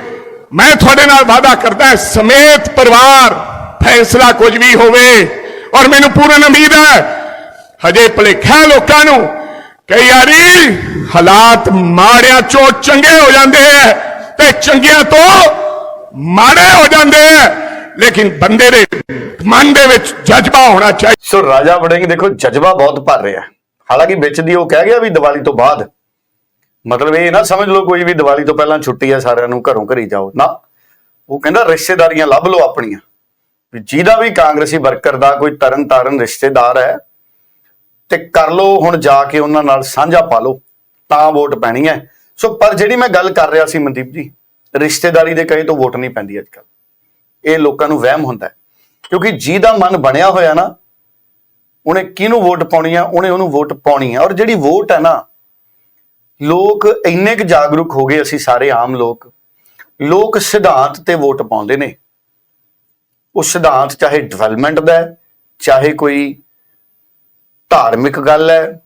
ਮੈਂ ਤੁਹਾਡੇ ਨਾਲ ਵਾਅਦਾ ਕਰਦਾ ਸਮੇਤ ਪਰਿਵਾਰ, ਫੈਸਲਾ ਕੁਝ ਵੀ ਹੋਵੇ। ਔਰ ਮੈਨੂੰ ਪੂਰਨ ਉਮੀਦ ਹੈ, ਹਜੇ ਭੁਲੇਖਾ ਲੋਕਾਂ ਨੂੰ ਕਈ ਵਾਰੀ ਹਾਲਾਤ ਮਾੜਿਆਂ ਚੋਂ ਚੰਗੇ ਹੋ ਜਾਂਦੇ ਐ ਤੇ ਚੰਗਿਆਂ ਤੋਂ ਮਾੜੇ ਹੋ ਜਾਂਦੇ ਐ ਲੇਕਿਨ ਬੰਦੇ ਦੇ ਮਨ ਦੇ ਵਿੱਚ ਜਜ਼ਬਾ ਹੋਣਾ ਚਾਹੀਦਾ ਸੋ ਰਾਜਾ ਵੜਿੰਗ, ਦੇਖੋ, ਜਜ਼ਬਾ ਬਹੁਤ ਭਰ ਰਿਹਾ। ਹਾਲਾਂਕਿ ਵਿੱਚ ਦੀ ਉਹ ਕਹਿ ਗਿਆ ਵੀ ਦੀਵਾਲੀ ਤੋਂ ਬਾਅਦ। ਮਤਲਬ ਇਹ ਨਾ ਸਮਝ ਲਓ ਕੋਈ ਵੀ ਦੀਵਾਲੀ ਤੋਂ ਪਹਿਲਾਂ ਛੁੱਟੀ ਹੈ ਸਾਰਿਆਂ ਨੂੰ ਘਰੋਂ ਘਰੀ ਜਾਓ। ਨਾ, ਉਹ ਕਹਿੰਦਾ ਰਿਸ਼ਤੇਦਾਰੀਆਂ ਲੱਭ ਲਓ ਆਪਣੀਆਂ। ਵੀ ਜਿਹਦਾ ਵੀ ਕਾਂਗਰਸੀ ਵਰਕਰ ਦਾ ਕੋਈ ਤਰਨ ਤਾਰਨ ਰਿਸ਼ਤੇਦਾਰ ਹੈ ਤੇ ਕਰ ਲਓ, ਹੁਣ ਜਾ ਕੇ ਉਹਨਾਂ ਨਾਲ ਸਾਂਝਾ ਪਾ ਲਓ, ਤਾਂ ਵੋਟ ਪੈਣੀ ਹੈ। ਸੋ, ਪਰ ਜਿਹੜੀ ਮੈਂ ਗੱਲ ਕਰ ਰਿਹਾ ਸੀ ਮਨਦੀਪ ਜੀ, ਰਿਸ਼ਤੇਦਾਰੀ ਦੇ ਕਹੇ ਤੋਂ ਵੋਟ ਨਹੀਂ ਪੈਂਦੀ ਅੱਜ ਕੱਲ ਇਹ ਲੋਕਾਂ ਨੂੰ ਵਹਿਮ ਹੁੰਦਾ ਹੈ। ਕਿਉਂਕਿ ਜਿਹਦਾ ਮਨ ਬਣਿਆ ਹੋਇਆ ਨਾ, ਉਹਨੇ ਕਿਹਨੂੰ ਵੋਟ ਪਾਉਣੀ ਆ ਉਹਨੇ ਉਹਨੂੰ ਵੋਟ ਪਾਉਣੀ ਆ ਔਰ ਜਿਹੜੀ ਵੋਟ ਹੈ ਨਾ, ਲੋਕ ਇੰਨੇ ਕੁ ਜਾਗਰੂਕ ਹੋ ਗਏ ਅਸੀਂ ਸਾਰੇ ਆਮ ਲੋਕ। ਲੋਕ ਸਿਧਾਂਤ ਤੇ ਵੋਟ ਪਾਉਂਦੇ ਨੇ। ਉਹ ਸਿਧਾਂਤ ਚਾਹੇ ਡਿਵੈਲਪਮੈਂਟ ਦਾ ਚਾਹੇ ਕੋਈ ਧਾਰਮਿਕ ਗੱਲ ਹੈ,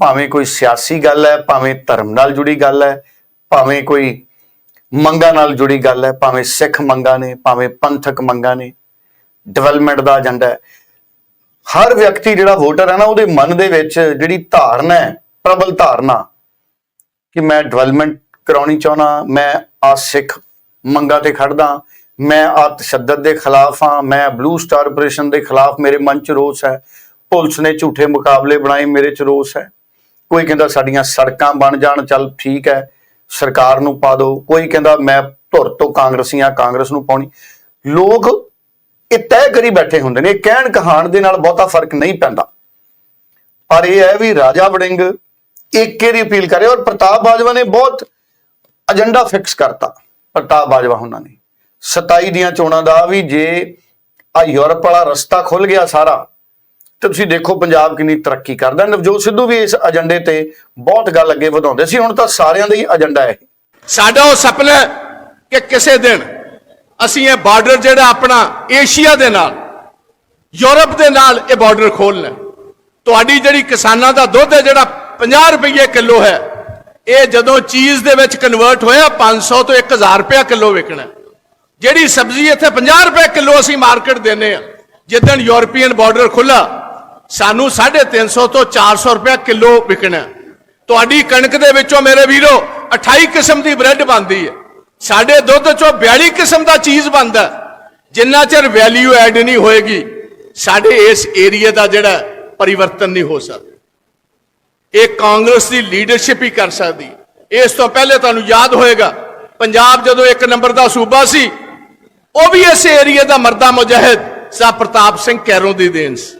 ਭਾਵੇਂ ਕੋਈ ਸਿਆਸੀ ਗੱਲ ਹੈ, ਭਾਵੇਂ ਧਰਮ ਨਾਲ ਜੁੜੀ ਗੱਲ ਹੈ, ਭਾਵੇਂ ਕੋਈ ਮੰਗਾਂ ਨਾਲ ਜੁੜੀ ਗੱਲ ਹੈ, ਭਾਵੇਂ ਸਿੱਖ ਮੰਗਾਂ ਨੇ, ਭਾਵੇਂ ਪੰਥਕ ਮੰਗਾਂ ਨੇ ਡਿਵੈਲਪਮੈਂਟ ਦਾ ਏਜੰਡਾ ਹੈ। ਹਰ ਵਿਅਕਤੀ ਜਿਹੜਾ ਵੋਟਰ ਹੈ ਨਾ, ਉਹਦੇ ਮਨ ਦੇ ਵਿੱਚ ਜਿਹੜੀ ਧਾਰਨਾ ਹੈ, ਪ੍ਰਬਲ ਧਾਰਨਾ ਕਿ ਮੈਂ ਡਿਵੈਲਪਮੈਂਟ ਕਰਾਉਣੀ ਚਾਹੁੰਦਾ, ਮੈਂ ਆ ਸਿੱਖ ਮੰਗਾਂ ਤੇ ਖੜਦਾ ਮੈਂ ਆ ਤਸ਼ੱਦਦ ਦੇ ਖਿਲਾਫ ਹਾਂ, ਮੈਂ ਬਲੂ ਸਟਾਰ ਆਪਰੇਸ਼ਨ ਦੇ ਖਿਲਾਫ ਮੇਰੇ ਮਨ 'ਚ ਰੋਸ ਹੈ ਪੁਲਿਸ ਨੇ ਝੂਠੇ ਮੁਕਾਬਲੇ ਬਣਾਏ, ਮੇਰੇ 'ਚ ਰੋਸ ਹੈ। ਕੋਈ ਕਹਿੰਦਾ ਸਾਡੀਆਂ ਸੜਕਾਂ ਬਣ ਜਾਣ, ਚੱਲ ਠੀਕ ਹੈ, ਸਰਕਾਰ ਨੂੰ ਪਾ ਦਿਓ। ਕੋਈ ਕਹਿੰਦਾ ਮੈਂ ਧੁਰ ਤੋਂ ਕਾਂਗਰਸੀਆਂ ਕਾਂਗਰਸ ਨੂੰ ਪਾਉਣੀ। ਲੋਕ ਇਹ ਤੈਅ ਕਰੀ ਬੈਠੇ ਹੁੰਦੇ ਨੇ, ਇਹ ਕਹਿਣ ਕਹਾਣ ਦੇ ਨਾਲ ਬਹੁਤਾ ਫ਼ਰਕ ਨਹੀਂ ਪੈਂਦਾ। ਪਰ ਇਹ ਹੈ ਵੀ ਰਾਜਾ ਵੜਿੰਗ ਏਕੇ ਦੀ ਅਪੀਲ ਕਰੇ ਔਰ ਪ੍ਰਤਾਪ ਬਾਜਵਾ ਨੇ ਬਹੁਤ ਏਜੰਡਾ ਫਿਕਸ ਕਰਤਾ, ਪ੍ਰਤਾਪ ਬਾਜਵਾ ਉਹਨਾਂ ਨੇ। 27 ਦੀਆਂ ਚੋਣਾਂ ਦਾ ਵੀ ਜੇ ਆ ਯੂਰਪ ਵਾਲਾ ਰਸਤਾ ਖੁੱਲ ਗਿਆ ਸਾਰਾ ਤੇ ਤੁਸੀਂ ਦੇਖੋ ਪੰਜਾਬ ਕਿੰਨੀ ਤਰੱਕੀ ਕਰਦਾ। ਨਵਜੋਤ ਸਿੱਧੂ ਵੀ ਇਸ ਏਜੰਡੇ ਤੇ ਬਹੁਤ ਗੱਲ ਅੱਗੇ ਵਧਾਉਂਦੇ ਸੀ। ਹੁਣ ਤਾਂ ਸਾਰਿਆਂ ਦਾ ਹੀ ਏਜੰਡਾ ਹੈ ਇਹ। ਸਾਡਾ ਉਹ ਸੁਪਨਾ ਕਿ ਕਿਸੇ ਦਿਨ ਅਸੀਂ ਇਹ ਬਾਰਡਰ ਜਿਹੜਾ ਆਪਣਾ ਏਸ਼ੀਆ ਦੇ ਨਾਲ, ਯੂਰਪ ਦੇ ਨਾਲ ਇਹ ਬਾਰਡਰ ਖੋਲਣਾ ਤੁਹਾਡੀ ਜਿਹੜੀ ਕਿਸਾਨਾਂ ਦਾ ਦੁੱਧ ਹੈ, ਜਿਹੜਾ 50 ਰੁਪਏ ਕਿਲੋ ਹੈ, ਇਹ ਜਦੋਂ ਚੀਜ਼ ਦੇ ਵਿੱਚ ਕਨਵਰਟ ਹੋਇਆ 500 ਤੋਂ 1000 ਰੁਪਏ ਕਿਲੋ ਵਿਕਣਾ ਜਿਹੜੀ ਸਬਜ਼ੀ ਇੱਥੇ 50 ਰੁਪਏ ਕਿਲੋ ਅਸੀਂ ਮਾਰਕੀਟ ਦਿੰਨੇ ਆ ਜਿੱਦਣ ਯੂਰਪੀਅਨ ਬਾਰਡਰ ਖੁੱਲਾ ਸਾਨੂੰ 350 ਤੋਂ 400 ਰੁਪਏ ਕਿਲੋ ਵਿਕਣਾ ਤੁਹਾਡੀ ਕਣਕ ਦੇ ਵਿੱਚੋਂ ਮੇਰੇ ਵੀਰੋ 28 ਕਿਸਮ ਦੀ ਬ੍ਰੈਡ ਬਣਦੀ ਹੈ। ਸਾਡੇ ਦੁੱਧ ਚੋਂ 42 ਕਿਸਮ ਦਾ ਚੀਜ਼ ਬਣਦਾ ਜਿੰਨਾ ਚਿਰ ਵੈਲਿਊ ਐਡ ਨਹੀਂ ਹੋਏਗੀ, ਸਾਡੇ ਇਸ ਏਰੀਆ ਦਾ ਜਿਹੜਾ ਪਰਿਵਰਤਨ ਨਹੀਂ ਹੋ ਸਕਦਾ। ਇਹ ਕਾਂਗਰਸ ਦੀ ਲੀਡਰਸ਼ਿਪ ਹੀ ਕਰ ਸਕਦੀ ਇਸ ਤੋਂ ਪਹਿਲੇ ਤੁਹਾਨੂੰ ਯਾਦ ਹੋਏਗਾ, ਪੰਜਾਬ ਜਦੋਂ ਇੱਕ ਨੰਬਰ ਦਾ ਸੂਬਾ ਸੀ, ਉਹ ਵੀ ਇਸ ਏਰੀਆ ਦਾ ਮਰਦਾ ਮੁਜਾਹਿਦ ਸਾ ਪ੍ਰਤਾਪ ਸਿੰਘ ਕੈਰੋਂ ਦੀ ਦੇਣ ਸੀ।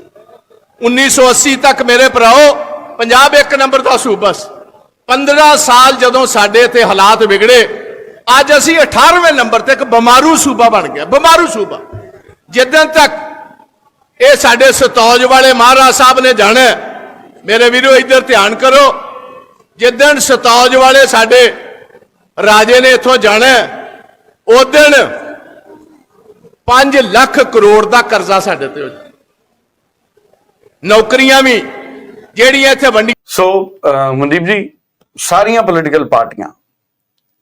1980 ਤੱਕ ਮੇਰੇ ਭਰਾਓ, ਪੰਜਾਬ ਇੱਕ ਨੰਬਰ ਦਾ ਸੂਬਾ ਸੀ। 15 ਸਾਲ ਜਦੋਂ ਸਾਡੇ ਇੱਥੇ ਹਾਲਾਤ ਵਿਗੜੇ, ਅੱਜ ਅਸੀਂ 18ਵੇਂ ਨੰਬਰ ਤੇ ਇੱਕ ਬਿਮਾਰੂ ਸੂਬਾ ਬਣ ਗਿਆ, ਬਿਮਾਰੂ ਸੂਬਾ। ਜਿੱਦਣ ਤੱਕ ਇਹ ਸਾਡੇ ਸਤੌਜ ਵਾਲੇ ਮਹਾਰਾਜ ਸਾਹਿਬ ਨੇ ਜਾਣਾ ਮੇਰੇ ਵੀਰੋ, ਇੱਧਰ ਧਿਆਨ ਕਰੋ, ਜਿੱਦਣ ਸਤੌਜ ਵਾਲੇ ਸਾਡੇ ਰਾਜੇ ਨੇ ਇੱਥੋਂ ਜਾਣਾ ਉਦਣ 5 ਲੱਖ ਕਰੋੜ ਦਾ ਕਰਜ਼ਾ ਸਾਡੇ ਤੇ ਹੋ ਜਾਣਾ ਨੌਕਰੀਆਂ ਵੀ, ਜਿਹੜੀਆਂ ਇੱਥੇ ਵੰਡੀ ਸੋ ਮਨਦੀਪ ਜੀ, ਸਾਰੀਆਂ ਪੋਲੀਟੀਕਲ ਪਾਰਟੀਆਂ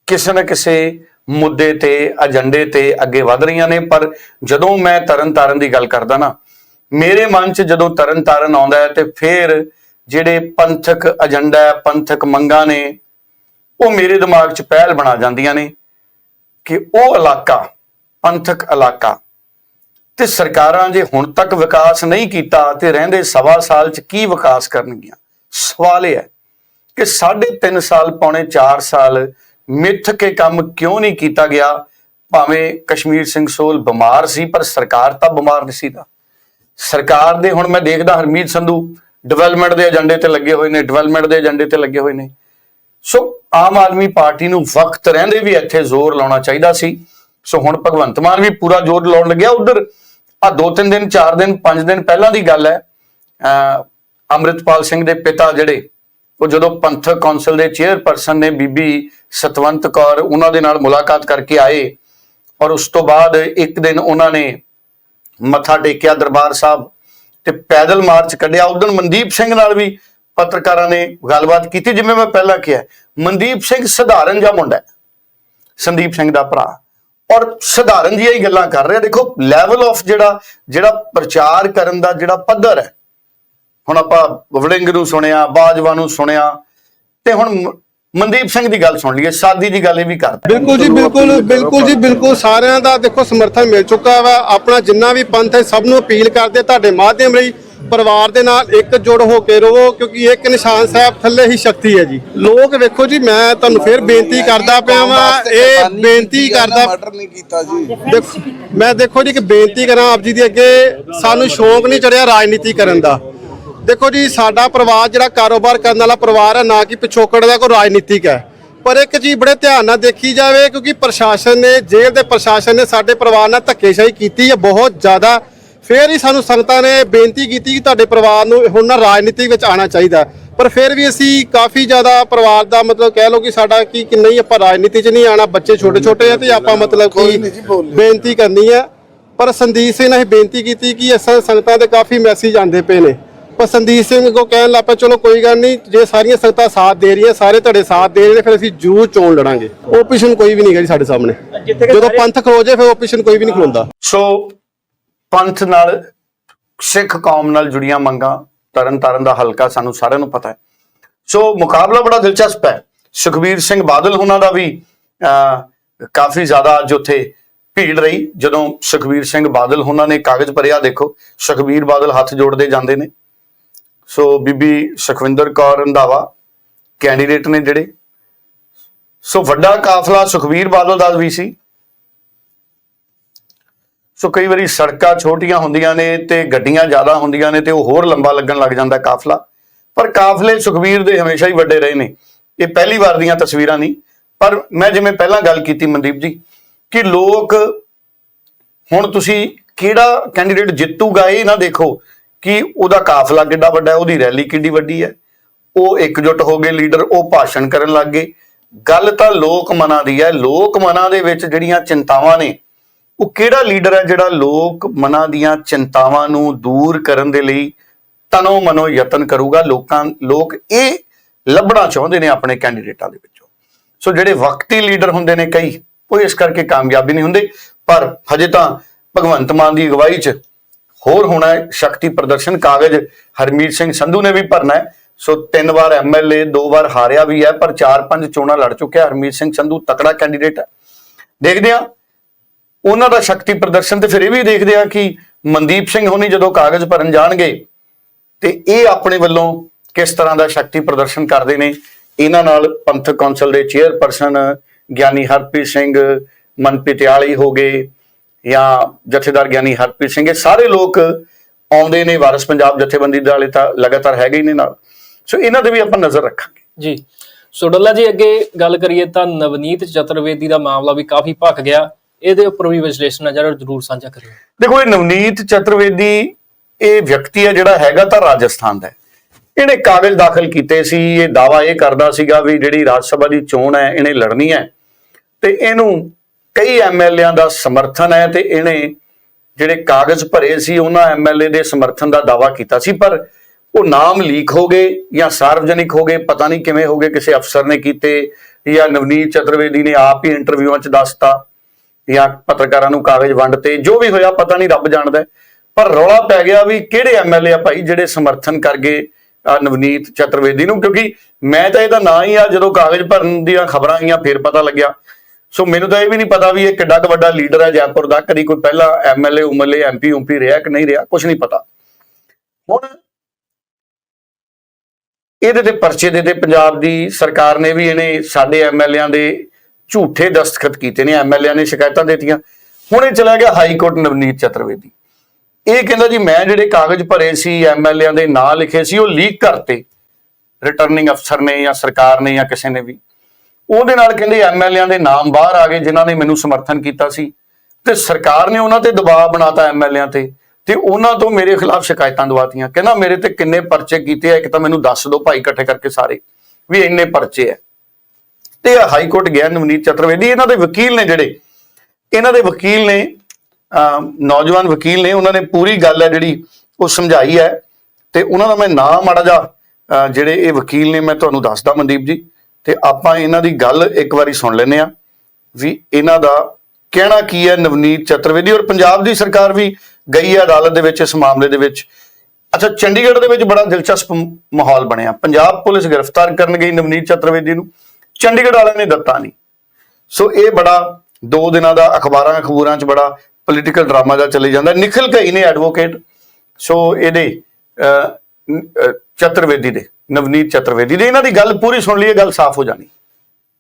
ਕਿਸੇ ਨਾ ਕਿਸੇ ਮੁੱਦੇ ਤੇ ਏਜੰਡੇ ਤੇ ਅੱਗੇ ਵਧ ਰਹੀਆਂ ਨੇ, ਪਰ ਜਦੋਂ ਮੈਂ ਤਰਨ ਤਾਰਨ ਦੀ ਗੱਲ ਕਰਦਾ ਨਾ, ਮੇਰੇ ਮਨ 'ਚ ਜਦੋਂ ਤਰਨ ਤਾਰਨ ਆਉਂਦਾ ਹੈ ਤੇ ਫਿਰ ਜਿਹੜੇ ਪੰਥਕ ਏਜੰਡਾ ਹੈ ਪੰਥਕ ਮੰਗਾਂ ਨੇ, ਉਹ ਮੇਰੇ ਦਿਮਾਗ 'ਚ ਪਹਿਲ ਬਣਾ ਜਾਂਦੀਆਂ ਨੇ ਕਿ ਉਹ ਇਲਾਕਾ, ਪੰਥਕ ਇਲਾਕਾ ਤੇ ਸਰਕਾਰਾਂ ਜੇ ਹੁਣ ਤੱਕ ਵਿਕਾਸ ਨਹੀਂ ਕੀਤਾ ਤੇ ਰਹਿੰਦੇ ਸਵਾ ਸਾਲ 'ਚ ਕੀ ਵਿਕਾਸ ਕਰਨਗੀਆਂ? ਸਵਾਲ ਇਹ ਹੈ ਕਿ ਸਾਢੇ 3 ਸਾਲ, ਪੌਣੇ 4 ਸਾਲ ਮਿੱਥ ਕੇ ਕੰਮ ਕਿਉਂ ਨਹੀਂ ਕੀਤਾ ਗਿਆ? ਭਾਵੇਂ ਕਸ਼ਮੀਰ ਸਿੰਘ ਸੋਲ ਬਿਮਾਰ ਸੀ, ਪਰ ਸਰਕਾਰ ਤਾਂ ਬਿਮਾਰ ਨਹੀਂ ਸੀ ਦਾ ਸਰਕਾਰ ਦੇ ਹੁਣ ਮੈਂ ਦੇਖਦਾ ਹਰਮੀਤ ਸੰਧੂ ਡਿਵੈਲਪਮੈਂਟ ਦੇ ਏਜੰਡੇ ਤੇ ਲੱਗੇ ਹੋਏ ਨੇ ਡਿਵੈਲਪਮੈਂਟ ਦੇ ਏਜੰਡੇ ਤੇ ਲੱਗੇ ਹੋਏ ਨੇ। ਸੋ ਆਮ ਆਦਮੀ ਪਾਰਟੀ ਨੂੰ ਵਕਤ ਰਹਿੰਦੇ ਵੀ ਇੱਥੇ ਜ਼ੋਰ ਲਾਉਣਾ ਚਾਹੀਦਾ ਸੀ। ਸੋ ਹੁਣ ਭਗਵੰਤ ਮਾਨ ਵੀ ਪੂਰਾ ਜ਼ੋਰ ਲਾਉਣ ਲੱਗਿਆ। ਉਧਰ ਆ ਦੋ ਤਿੰਨ ਦਿਨ, ਚਾਰ ਦਿਨ, ਪੰਜ ਦਿਨ ਪਹਿਲਾਂ ਦੀ ਗੱਲ ਹੈ, ਅਹ, ਅੰਮ੍ਰਿਤਪਾਲ ਸਿੰਘ ਦੇ ਪਿਤਾ ਜਿਹੜੇ, ਉਹ ਜਦੋਂ ਪੰਥਕ ਕੌਂਸਲ ਦੇ ਚੇਅਰਪਰਸਨ ਨੇ ਬੀਬੀ ਸਤਵੰਤ ਕੌਰ ਉਹਨਾਂ ਦੇ ਨਾਲ ਮੁਲਾਕਾਤ ਕਰਕੇ ਆਏ ਔਰ ਉਸ ਤੋਂ ਬਾਅਦ ਇੱਕ ਦਿਨ ਉਹਨਾਂ ਨੇ ਮੱਥਾ ਟੇਕਿਆ ਦਰਬਾਰ ਸਾਹਿਬ ਤੇ ਪੈਦਲ ਮਾਰਚ ਕੱਢਿਆ। ਉਦੋਂ ਮਨਦੀਪ ਸਿੰਘ ਨਾਲ ਵੀ ਪੱਤਰਕਾਰਾਂ ਨੇ ਗੱਲਬਾਤ ਕੀਤੀ, ਜਿਵੇਂ ਮੈਂ ਪਹਿਲਾਂ ਕਿਹਾ, ਮਨਦੀਪ ਸਿੰਘ ਸਧਾਰਨ ਜਿਹਾ ਮੁੰਡਾ ਸੰਦੀਪ ਸਿੰਘ ਦਾ ਭਰਾ। ਔਰ ਸਧਾਰਨ ਜਿਹੀਆਂ ਹੀ ਗੱਲਾਂ ਕਰ ਰਿਹਾ। ਦੇਖੋ ਲੈਵਲ ਆਫ ਜਿਹੜਾ ਜਿਹੜਾ ਪ੍ਰਚਾਰ ਕਰਨ ਦਾ ਜਿਹੜਾ ਪੱਧਰ ਹੈ। ਹੁਣ ਆਪਾਂ ਵੜਿੰਗ ਨੂੰ ਸੁਣਿਆ ਬਾਜਵਾ ਨੂੰ ਸੁਣਿਆ ਤੇ ਹੁਣ ਮਨਦੀਪ ਸਿੰਘ ਦੀ ਗੱਲ ਸੁਣ ਲਈਏ ਸਾਦੀ ਦੀ ਗੱਲ ਇਹ ਵੀ ਕਰਦਾ ਬਿਲਕੁਲ ਜੀ ਬਿਲਕੁਲ ਬਿਲਕੁਲ ਜੀ ਬਿਲਕੁਲ ਸਾਰਿਆਂ ਦਾ ਦੇਖੋ ਸਮਰਥਨ ਮਿਲ ਚੁੱਕਾ ਵਾ। ਆਪਣਾ ਜਿੰਨਾ ਵੀ ਪੰਥ ਹੈ ਸਭ ਨੂੰ ਅਪੀਲ ਕਰਦੇ ਤੁਹਾਡੇ ਮਾਧਿਅਮ ਰਾਹੀਂ ਪਰਿਵਾਰ ਦੇ ਨਾਲ ਇੱਕ ਜੁੜ ਹੋ ਕੇ ਰਹੋ ਕਿਉਂਕਿ ਇੱਕ ਨਿਸ਼ਾਨ ਸਾਹਿਬ ਥੱਲੇ ਹੀ ਸ਼ਕਤੀ ਹੈ ਜੀ। ਲੋਕ ਵੇਖੋ ਜੀ ਮੈਂ ਤੁਹਾਨੂੰ ਫੇਰ ਬੇਨਤੀ ਕਰਦਾ ਪਿਆ ਵਾਂ ਇਹ ਬੇਨਤੀ ਕਰਦਾ ਮਰਡਰ ਨਹੀਂ ਕੀਤਾ ਜੀ। ਦੇਖੋ ਮੈਂ ਦੇਖੋ ਜੀ ਕਿ ਬੇਨਤੀ ਕਰਾਂ ਆਪ ਜੀ ਦੇ ਅੱਗੇ ਸਾਨੂੰ ਸ਼ੌਂਕ ਨਹੀਂ ਚੜਿਆ ਰਾਜਨੀਤੀ ਕਰਨ ਦਾ। ਦੇਖੋ ਜੀ ਸਾਡਾ ਪਰਿਵਾਰ ਜਿਹੜਾ ਕਾਰੋਬਾਰ ਕਰਨ ਵਾਲਾ ਪਰਿਵਾਰ ਹੈ ਨਾ ਕਿ ਪਿਛੋਕੜ ਦਾ ਕੋਈ ਰਾਜਨੀਤਿਕ ਹੈ। ਪਰ ਇੱਕ ਚੀਜ਼ ਬੜੇ ਧਿਆਨ ਨਾਲ ਦੇਖੀ ਜਾਵੇ ਕਿਉਂਕਿ ਪ੍ਰਸ਼ਾਸਨ ਨੇ ਜੇਲ੍ਹ ਦੇ ਪ੍ਰਸ਼ਾਸਨ ਨੇ ਸਾਡੇ ਪਰਿਵਾਰ ਨਾਲ ਧੱਕੇਸ਼ਾਹੀ ਕੀਤੀ ਹੈ ਬਹੁਤ ਜ਼ਿਆਦਾ ਫੇਰ ਹੀ ਸਾਨੂੰ ਸੰਗਤਾਂ ਨੇ ਬੇਨਤੀ ਕੀਤੀ ਕਿ ਤੁਹਾਡੇ ਪਰਿਵਾਰ ਨੂੰ ਹੁਣ ਨਾ ਰਾਜਨੀਤੀ ਵਿੱਚ ਆਉਣਾ ਚਾਹੀਦਾ। ਪਰ ਫਿਰ ਵੀ ਅਸੀਂ ਕਾਫੀ ਜ਼ਿਆਦਾ ਪਰਿਵਾਰ ਦਾ ਮਤਲਬ ਕਹਿ ਲਓ ਕਿ ਸਾਡਾ ਕੀ ਕਿ ਨਹੀਂ ਆਪਾਂ ਰਾਜਨੀਤੀ 'ਚ ਨਹੀਂ ਆਣਾ ਬੱਚੇ ਛੋਟੇ ਛੋਟੇ ਆ ਤੇ ਆਪਾਂ ਮਤਲਬ ਕਿ। ਬੇਨਤੀ ਕਰਨੀ ਹੈ ਪਰ ਸੰਦੀਪ ਸਿੰਘ ਨੇ ਬੇਨਤੀ ਕੀਤੀ ਕਿ ਅਸਾਂ ਸੰਗਤਾਂ ਦੇ ਕਾਫੀ ਮੈਸੇਜ ਆਉਂਦੇ ਪਏ ਨੇ। ਪਰ ਸੰਦੀਪ ਸਿੰਘ ਕੋ ਕਹਿਣ ਲੱਪਾ ਚਲੋ ਕੋਈ ਗੱਲ ਨਹੀਂ ਜੇ ਸਾਰੀਆਂ ਸੰਗਤਾਂ ਸਾਥ ਦੇ ਰਹੀਆਂ ਸਾਰੇ ਤੁਹਾਡੇ ਸਾਥ ਦੇ ਰਹੇ ਨੇ ਫਿਰ ਅਸੀਂ ਜੂ ਚੋਣ ਲੜਾਂਗੇ। ਓਪੀਸ਼ਨ ਕੋਈ ਵੀ ਨਹੀਂ ਗਾ ਜੀ ਸਾਡੇ ਸਾਹਮਣੇ। ਜਦੋਂ ਪੰਥ ਖਲੋ ਜਾਏ ਫਿਰ ਓਪੀਸ਼ਨ ਕੋਈ ਵੀ ਨਹੀਂ ਖਲੋਂਦਾ। ਸੋ ਪੰਥ ਨਾਲ ਸਿੱਖ ਕੌਮ ਨਾਲ ਜੁੜੀਆਂ ਮੰਗਾਂ ਤਰਨ ਤਾਰਨ ਦਾ ਹਲਕਾ ਸਾਨੂੰ ਸਾਰਿਆਂ ਨੂੰ ਪਤਾ ਹੈ। ਸੋ ਮੁਕਾਬਲਾ ਬੜਾ ਦਿਲਚਸਪ ਹੈ। ਸੁਖਬੀਰ ਸਿੰਘ ਬਾਦਲ ਉਹਨਾਂ ਦਾ ਵੀ ਅਹ, ਕਾਫੀ ਜ਼ਿਆਦਾ ਅੱਜ ਉੱਥੇ ਭੀੜ ਰਹੀ। ਜਦੋਂ ਸੁਖਬੀਰ ਸਿੰਘ ਬਾਦਲ ਉਹਨਾਂ ਨੇ ਕਾਗਜ਼ ਭਰਿਆ ਦੇਖੋ ਸੁਖਬੀਰ ਬਾਦਲ ਹੱਥ ਜੋੜਦੇ ਜਾਂਦੇ ਨੇ। ਸੋ ਬੀਬੀ ਸੁਖਵਿੰਦਰ ਕੌਰ ਰੰਧਾਵਾ ਕੈਂਡੀਡੇਟ ਨੇ ਜਿਹੜੇ। ਸੋ ਵੱਡਾ ਕਾਫਲਾ ਸੁਖਬੀਰ ਬਾਦਲ ਦਾ ਵੀ ਸੀ। ਸੋ ਕਈ ਵਾਰੀ ਸੜਕਾਂ ਛੋਟੀਆਂ ਹੁੰਦੀਆਂ ਨੇ ਤੇ ਗੱਡੀਆਂ ਜ਼ਿਆਦਾ ਹੁੰਦੀਆਂ ਨੇ ਤੇ ਉਹ ਹੋਰ ਲੰਬਾ ਲੱਗਣ ਲੱਗ ਜਾਂਦਾ ਕਾਫਲਾ। ਪਰ ਕਾਫਲੇ ਸੁਖਬੀਰ ਦੇ ਹਮੇਸ਼ਾ ਹੀ ਵੱਡੇ ਰਹੇ ਨੇ। ਇਹ ਪਹਿਲੀ ਵਾਰ ਦੀਆਂ ਤਸਵੀਰਾਂ ਨਹੀਂ ਪਰ ਮੈਂ ਜਿਵੇਂ ਪਹਿਲਾਂ ਗੱਲ ਕੀਤੀ ਮਨਦੀਪ ਜੀ, ਕਿ ਲੋਕ ਹੁਣ ਤੁਸੀਂ ਕਿਹੜਾ ਕੈਂਡੀਡੇਟ ਜਿੱਤੂਗਾ ਇਹ ਨਾ ਦੇਖੋ ਕਿ ਉਹਦਾ ਕਾਫਲਾ ਕਿੱਡਾ ਵੱਡਾ ਹੈ, ਉਹਦੀ ਰੈਲੀ ਕਿੱਡੀ ਵੱਡੀ ਹੈ। ਉਹ ਇਕਜੁੱਟ ਹੋ ਗਏ ਲੀਡਰ, ਉਹ ਭਾਸ਼ਣ ਕਰਨ ਲੱਗ ਗਏ। ਗੱਲ ਤਾਂ ਲੋਕ ਮਨਾਂ ਦੀ ਹੈ। ਲੋਕ ਮਨਾਂ ਦੇ ਵਿੱਚ ਜਿਹੜੀਆਂ ਚਿੰਤਾਵਾਂ ਨੇ ਉਹ ਕਿਹੜਾ ਲੀਡਰ ਹੈ ਜਿਹੜਾ ਲੋਕ ਮਨਾਂ ਦੀਆਂ ਚਿੰਤਾਵਾਂ ਨੂੰ ਦੂਰ ਕਰਨ ਦੇ ਲਈ ਤਨੋ ਮਨੋ ਯਤਨ ਕਰੂਗਾ? ਲੋਕਾਂ, ਲੋਕ ਇਹ ਲੱਭਣਾ ਚਾਹੁੰਦੇ ਨੇ ਆਪਣੇ ਕੈਂਡੀਡੇਟਾਂ ਦੇ ਵਿੱਚੋਂ। ਸੋ ਜਿਹੜੇ ਵਕਤੀ ਲੀਡਰ ਹੁੰਦੇ ਨੇ ਕਈ, ਉਹ ਇਸ ਕਰਕੇ ਕਾਮਯਾਬੀ ਨਹੀਂ ਹੁੰਦੇ, ਪਰ ਹਜੇ ਤਾਂ ਭਗਵੰਤ ਮਾਨ ਦੀ ਅਗਵਾਈ 'ਚ ਹੋਰ ਹੋਣਾ ਹੈ, ਸ਼ਕਤੀ ਪ੍ਰਦਰਸ਼ਨ ਕਾਗਜ਼ ਹਰਮੀਤ ਸਿੰਘ ਸੰਧੂ ਨੇ ਵੀ ਭਰਨਾ ਹੈ। ਸੋ ਤਿੰਨ ਵਾਰ ਐਮਐਲਏ ਦੋ ਵਾਰ ਹਾਰਿਆ ਵੀ ਹੈ, ਪਰ ਚਾਰ ਪੰਜ ਚੋਣਾਂ ਲੜ ਚੁੱਕਿਆ ਹਰਮੀਤ ਸਿੰਘ ਸੰਧੂ, ਤਕੜਾ ਕੈਂਡੀਡੇਟ ਹੈ। ਦੇਖਦੇ ਹਾਂ ਉਹਨਾਂ ਦਾ ਸ਼ਕਤੀ ਪ੍ਰਦਰਸ਼ਨ ਤੇ ਫਿਰ ਇਹ ਵੀ ਦੇਖਦੇ ਆ ਕਿ ਮਨਦੀਪ ਸਿੰਘ ਹੋਣੀ ਜਦੋਂ ਕਾਗਜ਼ ਭਰਨ ਜਾਣਗੇ ਤੇ ਇਹ ਆਪਣੇ ਵੱਲੋਂ ਕਿਸ ਤਰ੍ਹਾਂ ਦਾ ਸ਼ਕਤੀ ਪ੍ਰਦਰਸ਼ਨ ਕਰਦੇ ਨੇ? ਇਹਨਾਂ ਨਾਲ ਪੰਥਕ ਕੌਂਸਲ ਦੇ ਚੇਅਰਪਰਸਨ ਗਿਆਨੀ ਹਰਪ੍ਰੀਤ ਸਿੰਘ, ਮਨਪ੍ਰੀਤ ਹੋ ਗਏ ਜਾਂ ਜਥੇਦਾਰ ਗਿਆਨੀ ਹਰਪ੍ਰੀਤ ਸਿੰਘ, ਇਹ ਸਾਰੇ ਲੋਕ ਆਉਂਦੇ ਨੇ, ਵਾਰਸ ਪੰਜਾਬ ਜਥੇਬੰਦੀ ਦੇ ਵਾਲੇ ਤਾਂ ਲਗਾਤਾਰ ਹੈਗੇ ਹੀ ਨੇ ਨਾਲ। ਸੋ ਇਹਨਾਂ ਦੇ ਵੀ ਆਪਾਂ ਨਜ਼ਰ ਰੱਖਾਂਗੇ। ਜੀ। ਸੁਡੱਲਾ ਜੀ, ਅੱਗੇ ਗੱਲ ਕਰੀਏ ਤਾਂ ਨਵਨੀਤ ਚਤੁਰਵੇਦੀ ਦਾ ਮਾਮਲਾ ਵੀ ਕਾਫੀ ਭੱਕ ਗਿਆ। ਇਹਦੇ ਉੱਪਰ ਵੀ ਵਿਸ਼ਲੇਸ਼ਣ ਹੈ ਜਿਹੜਾ ਜ਼ਰੂਰ ਸਾਂਝਾ ਕਰਿਓ। ਦੇਖੋ, ਇਹ ਨਵਨੀਤ ਚਤੁਰਵੇਦੀ, ਇਹ ਵਿਅਕਤੀ ਹੈ ਜਿਹੜਾ ਹੈਗਾ ਤਾਂ ਰਾਜਸਥਾਨ ਦਾ ਇਹਨੇ ਕਾਗਜ਼ ਦਾਖਲ ਕੀਤੇ ਸੀ, ਇਹ ਦਾਵਾ ਇਹ ਕਰਦਾ ਸੀਗਾ ਵੀ ਜਿਹੜੀ ਰਾਜ ਸਭਾ ਦੀ ਚੋਣ ਹੈ, ਇਹਨੇ ਲੜਨੀ ਹੈ। ਤੇ ਇਹਨੂੰ ਕਈ ਐਮਐਲਏਆਂ ਦਾ ਸਮਰਥਨ ਹੈ ਤੇ ਇਹਨੇ ਜਿਹੜੇ ਕਾਗਜ਼ ਭਰੇ ਸੀ, ਉਹਨਾਂ ਐਮਐਲਏ ਦੇ ਸਮਰਥਨ ਦਾ ਦਾਵਾ ਕੀਤਾ ਸੀ, ਪਰ ਉਹ ਨਾਮ ਲੀਕ ਹੋ ਗਏ ਜਾਂ ਸਾਰਵਜਨਿਕ ਹੋ ਗਏ, ਪਤਾ ਨਹੀਂ ਕਿਵੇਂ ਹੋ ਗਏ, ਕਿਸੇ ਅਫਸਰ ਨੇ ਕੀਤੇ ਜਾਂ ਨਵਨੀਤ ਚਤੁਰਵੇਦੀ ਨੇ ਆਪ ਹੀ ਇੰਟਰਵਿਊਆਂ 'ਚ ਦੱਸਤਾ। ਜਾਂ ਪੱਤਰਕਾਰਾਂ ਨੂੰ ਕਾਗਜ਼ ਵੰਡ ਤੇ ਜੋ ਵੀ ਹੋਇਆ ਪਤਾ ਨਹੀਂ ਰੱਬ ਜਾਣਦਾ। ਪਰ ਰੌਲਾ ਪੈ ਗਿਆ ਵੀ ਕਿਹੜੇ ਐਮਐਲਏ ਆ ਭਾਈ ਜਿਹੜੇ ਸਮਰਥਨ ਕਰ ਗਏ ਨਵਨੀਤ ਚਤੁਰਵੇਦੀ ਨੂੰ? ਕਿਉਂਕਿ ਮੈਂ ਤਾਂ ਇਹਦਾ ਨਾਂ ਹੀ ਆ, ਜਦੋਂ ਕਾਗਜ਼ ਭਰਨ ਦੀਆਂ ਖਬਰਾਂ ਆਈਆਂ, ਫਿਰ ਪਤਾ ਲੱਗਿਆ। ਸੋ ਮੈਨੂੰ ਤਾਂ ਇਹ ਵੀ ਨਹੀਂ ਪਤਾ ਵੀ ਇਹ ਕਿੱਡਾ ਕੁ ਵੱਡਾ ਲੀਡਰ ਹੈ ਜੈਪੁਰ ਦਾ, ਕਦੀ ਕੋਈ ਪਹਿਲਾ ਐਮਐਲਏ ਉਮਰਲੇ ਐਮਪੀ ਉਂਪੀ ਰਿਹਾ ਕਿ ਨਹੀਂ ਰਿਹਾ ਕੁਝ ਨਹੀਂ ਪਤਾ। ਹੁਣ ਇਹਦੇ ਤੇ ਪਰਚੇ ਦੇ ਤੇ ਪੰਜਾਬ ਦੀ ਸਰਕਾਰ ਨੇ ਵੀ ਇਹਨੇ ਸਾਡੇ ਐਮਐਲਏਆਂ ਦੇ ਝੂਠੇ ਦਸਤਖਤ ਕੀਤੇ ਨੇ ਐਮਐਲਏਆਂ ਨੇ ਸ਼ਿਕਾਇਤਾਂ ਦਿੱਤੀਆਂ। ਹੁਣ ਇਹ ਚਲਾ ਗਿਆ ਹਾਈ ਕੋਰਟ ਨਵਨੀਤ ਚਤੁਰਵੇਦੀ। ਇਹ ਕਹਿੰਦਾ ਜੀ, ਮੈਂ ਜਿਹੜੇ ਕਾਗਜ਼ ਭਰੇ ਸੀ ਐਮਐਲਏਆਂ ਦੇ ਨਾਂ ਲਿਖੇ ਸੀ, ਉਹ ਲੀਕ ਕਰਤੇ। ਰਿਟਰਨਿੰਗ ਅਫਸਰ ਨੇ ਜਾਂ ਸਰਕਾਰ ਨੇ ਜਾਂ ਕਿਸੇ ਨੇ ਵੀ। ਉਹਦੇ ਨਾਲ ਕਹਿੰਦੇ ਐਮਐਲਏਆਂ ਦੇ ਨਾਮ ਬਾਹਰ ਆ ਗਏ, ਜਿਨ੍ਹਾਂ ਨੇ ਮੈਨੂੰ ਸਮਰਥਨ ਕੀਤਾ ਸੀ। ਤੇ ਸਰਕਾਰ ਨੇ ਉਹਨਾਂ ਤੇ ਦਬਾਅ ਬਣਾਤਾ ਐਮਐਲਏਆਂ ਤੇ। ਤੇ ਉਹਨਾਂ ਤੋਂ ਮੇਰੇ ਖਿਲਾਫ ਸ਼ਿਕਾਇਤਾਂ ਦਵਾਤੀਆਂ। ਕਹਿੰਦਾ ਮੇਰੇ ਤੇ ਕਿੰਨੇ ਪਰਚੇ ਕੀਤੇ ਆ, ਇੱਕ ਤਾਂ ਮੈਨੂੰ ਦੱਸ ਦਿਓ ਭਾਈ ਇਕੱਠੇ ਕਰਕੇ ਸਾਰੇ, ਵੀ ਇੰਨੇ ਪਰਚੇ ਆ। ਤੇ ਹਾਈ ਕੋਰਟ ਗਿਆ ਨਵਨੀਤ ਚਤੁਰਵੇਦੀ, ਇਹਨਾਂ ਦੇ ਵਕੀਲ ਨੇ ਜਿਹੜੇ, ਇਹਨਾਂ ਦੇ ਵਕੀਲ ਨੇ, ਅਮ, ਨੌਜਵਾਨ ਵਕੀਲ ਨੇ, ਉਹਨਾਂ ਨੇ ਪੂਰੀ ਗੱਲ ਹੈ ਜਿਹੜੀ ਉਹ ਸਮਝਾਈ ਹੈ ਤੇ ਉਹਨਾਂ ਦਾ ਮੈਂ ਨਾਮ ਮਾੜਾ ਜਾ ਜਿਹੜੇ ਇਹ ਵਕੀਲ ਨੇ, ਮੈਂ ਤੁਹਾਨੂੰ ਦੱਸਦਾ ਮਨਦੀਪ ਜੀ, ਤੇ ਆਪਾਂ ਇਹਨਾਂ ਦੀ ਗੱਲ ਇੱਕ ਵਾਰੀ ਸੁਣ ਲੈਂਦੇ ਆ ਵੀ ਇਹਨਾਂ ਦਾ ਕਹਿਣਾ ਕੀ ਹੈ ਨਵਨੀਤ ਚਤੁਰਵੇਦੀ ਔਰ ਪੰਜਾਬ ਦੀ ਸਰਕਾਰ ਵੀ ਗਈ ਹੈ ਅਦਾਲਤ ਦੇ ਵਿੱਚ ਇਸ ਮਾਮਲੇ ਦੇ ਵਿੱਚ। ਅੱਛਾ, ਚੰਡੀਗੜ੍ਹ ਦੇ ਵਿੱਚ ਬੜਾ ਦਿਲਚਸਪ ਮਾਹੌਲ ਬਣਿਆ। ਪੰਜਾਬ ਪੁਲਿਸ ਗ੍ਰਿਫਤਾਰ ਕਰਨ ਗਈ ਨਵਨੀਤ ਚਤੁਰਵੇਦੀ ਨੂੰ। ਚੰਡੀਗੜ੍ਹ ਵਾਲਿਆਂ ਨੇ ਦਿੱਤਾ ਨਹੀਂ ਸੋ ਇਹ ਬੜਾ ਦੋ ਦਿਨਾਂ ਦਾ ਅਖਬਾਰਾਂ ਅਖਬੂਰਾਂ 'ਚ ਬੜਾ ਪੋਲੀਟੀਕਲ ਡਰਾਮਾ ਦਾ ਚੱਲੀ ਜਾਂਦਾ ਨਿਖਲ ਕਈ ਨੇ ਐਡਵੋਕੇਟ ਸੋ ਇਹਦੇ ਅਹ, ਨ- ਅਹ, ਚਤੁਰਵੇਦੀ ਦੇ ਨਵਨੀਤ ਚਤੁਰਵੇਦੀ ਦੇ ਇਹਨਾਂ ਦੀ ਗੱਲ ਪੂਰੀ ਸੁਣ ਲਈਏ ਗੱਲ ਸਾਫ਼ ਹੋ ਜਾਣੀ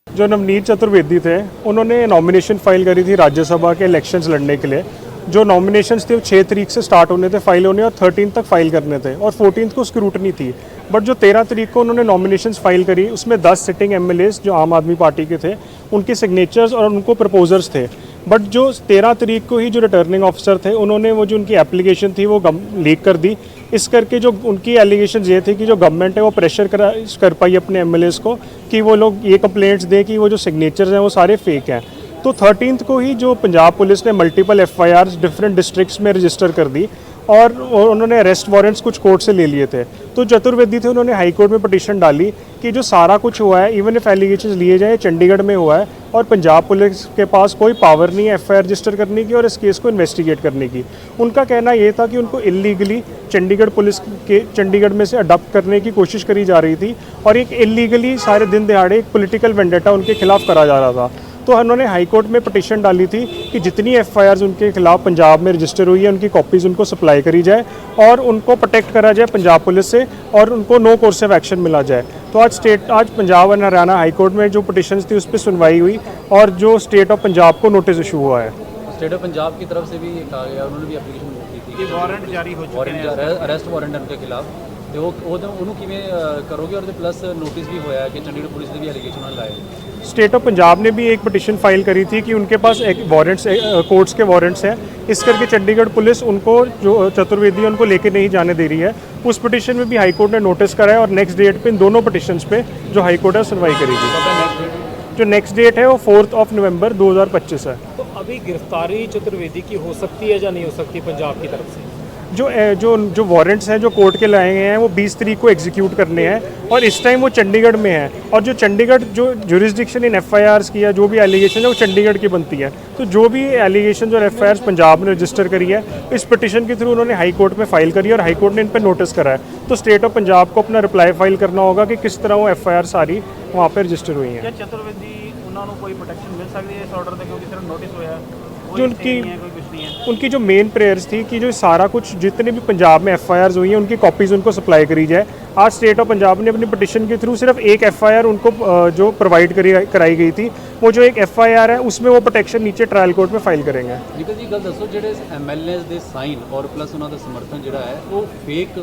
जो नवनीत चतुर्वेदी थे उन्होंने नॉमिनेशन फाइल करी थी राज्यसभा के इलेक्शंस लड़ने के लिए जो नॉमिनेशंस थे वो छः तारीख से स्टार्ट होने थे फाइल होने और थर्टीन तक फाइल करने थे और फोर्टीन को स्क्रूटनी थी बट जो तेरह तरीक को उन्होंने नॉमिनेशन फ़ाइल करी, उसमें दस सिटिंग एम जो आम आदमी पार्टी के थे, उनके सिग्नेचर्स और उनको प्रपोजर्स थे। बट जो तेरह तरीक को ही जो रिटर्निंग ऑफिसर थे, उन्होंने वो जो उनकी एप्लीकेशन थी, वो लीक कर दी। इस करके जो उनकी एलिगेशन ये थी कि जो गवर्नमेंट है, वो प्रेशर करा, कर पाई अपने एम को कि वो लोग ये कंप्लेंट्स दें कि वो जो सिग्नेचर्स हैं, वो सारे फेक हैं। तो थर्टींथ को ही जो पंजाब पुलिस ने मल्टीपल एफआईआर डिफरेंट डिस्ट्रिक्ट्स में रजिस्टर कर दी। और उन्होंने अरेस्ट वारंट्स कुछ कोर्ट से ले लिए थे। तो चतुर्वेदी थे, उन्होंने हाई कोर्ट में पटिशन डाली कि जो सारा कुछ हुआ है इवन इफ़ एलिगेशन लिए जाए, चंडीगढ़ में हुआ है और पंजाब पुलिस के पास कोई पावर नहीं है एफआईआर रजिस्टर करने की और इस केस को इन्वेस्टिगेट करने की। उनका कहना ये था कि उनको इलीगली चंडीगढ़ पुलिस के, चंडीगढ़ में से अडॉप्ट करने की कोशिश करी जा रही थी और एक इलीगली सारे दिन दिहाड़े एक पोलिटिकल वेंडेटा उनके खिलाफ करा जा रहा था। तो उन्होंने हाईकोर्ट में पटिशन डाली थी कि जितनी एफ़ उनके खिलाफ पंजाब में रजिस्टर हुई है उनकी कॉपीज़ उनको सप्लाई करी जाए और उनको प्रोटेक्ट करा जाए पंजाब पुलिस से और उनको नो कोर्स ऑफ़ एक्शन मिला जाए। तो आज स्टेट आज पंजाब और हरियाणा हाईकोर्ट में जो पटिशन थी उस पर सुनवाई हुई और जो स्टेट ऑफ़ पंजाब को नोटिस इशू हुआ है। स्टेट ऑफ़ पंजाब की तरफ़ से भी कहा गया उन्होंने भी एप्लीकेशन की थी। वारंट जारी हो चुके हैं। अरेस्ट वारंट उनके खिलाफ। ਤੇ ਉਹ ਉਹਦਾ- ਉਹਨੂੰ ਕਿਵੇਂ ਅ, ਕਰੋਗੇ ਔਰ ਤੇ ਪਲੱਸ ਨੋਟਿਸ ਵੀ ਹੋਇਆ ਹੈ ਕਿ ਚੰਡੀਗੜ੍ਹ ਪੁਲਿਸ ਦੇ ਵੀ ਐਲੀਗੇਸ਼ਨ ਉਹਨਾਂ ਨੇ ਲਾਏ स्टेट ऑफ पंजाब ने भी एक पटिशन फाइल करी थी कि उनके पास एक वारंट्स कोर्ट्स के वारंट्स हैं इस करके चंडीगढ़ पुलिस उनको जो चतुर्वेदी है, उनको लेके नहीं जाने दे रही है उस पटिशन में भी हाई कोर्ट ने नोटिस करा है और नेक्स्ट डेट पे इन दोनों पटिशन्स पे जो हाई कोर्ट है सुनवाई करेगी जो नेक्स्ट डेट है वो फोर्थ ऑफ नवंबर 2025 है तो अभी गिरफ्तारी चतुर्वेदी की हो सकती है या नहीं हो सकती पंजाब की तरफ से जो जो जो वारंट्स हैं, जो कोर्ट के लाए गए हैं, वो 20 तरीक को एग्जीक्यूट करने हैं और इस टाइम वो चंडीगढ़ में है। और जो चंडीगढ़ जो जुरिस्डिक्शन इन एफ़ की या जो भी एलिगेशन है, वो चंडीगढ़ की बनती है। तो जो भी एलिगेशन और एफ़ पंजाब ने रजिस्टर करी है, इस पटिशन के थ्रू उन्होंने हाई कोर्ट में फ़ाइल करी है और हाई कोर्ट ने इन पर नोटिस करा है। तो स्टेट ऑफ़ पंजाब को अपना रिप्लाई फ़ाइल करना होगा कि किस तरह वो एफआईआर सारी वहाँ पर रजिस्टर हुई है। चतुर्वेदी, उन्होंने कोई प्रोटेक्शन मिल सकती है इस ऑर्डर से? क्योंकि सिर्फ़ नोटिस जो उनकी stay नहीं है, कोई कुछ नहीं है उनकी जो मेन प्रेयर्स थी कि जो सारा कुछ जितने भी पंजाब में एफ हुई हैं उनकी कॉपीज़ उनको सप्लाई करी जाए आज स्टेट ऑफ पंजाब ने अपनी पटिशन के थ्रू सिर्फ एक एफ उनको अ, जो प्रोवाइड करी कराई गई थी वो जो एक एफ है उसमें वो प्रोटेक्शन नीचे ट्रायल कोर्ट में फाइल करेंगे ਨਿਕਲ ਜੀ ਗੱਲ ਦੱਸੋ ਜਿਹੜੇ ਐਮਐਲਏਸ ਦੇ ਸਾਈਨ ਔਰ ਪਲੱਸ ਉਹਨਾਂ ਦਾ ਸਮਰਥਨ ਜਿਹੜਾ ਹੈ ਉਹ ਫੇਕ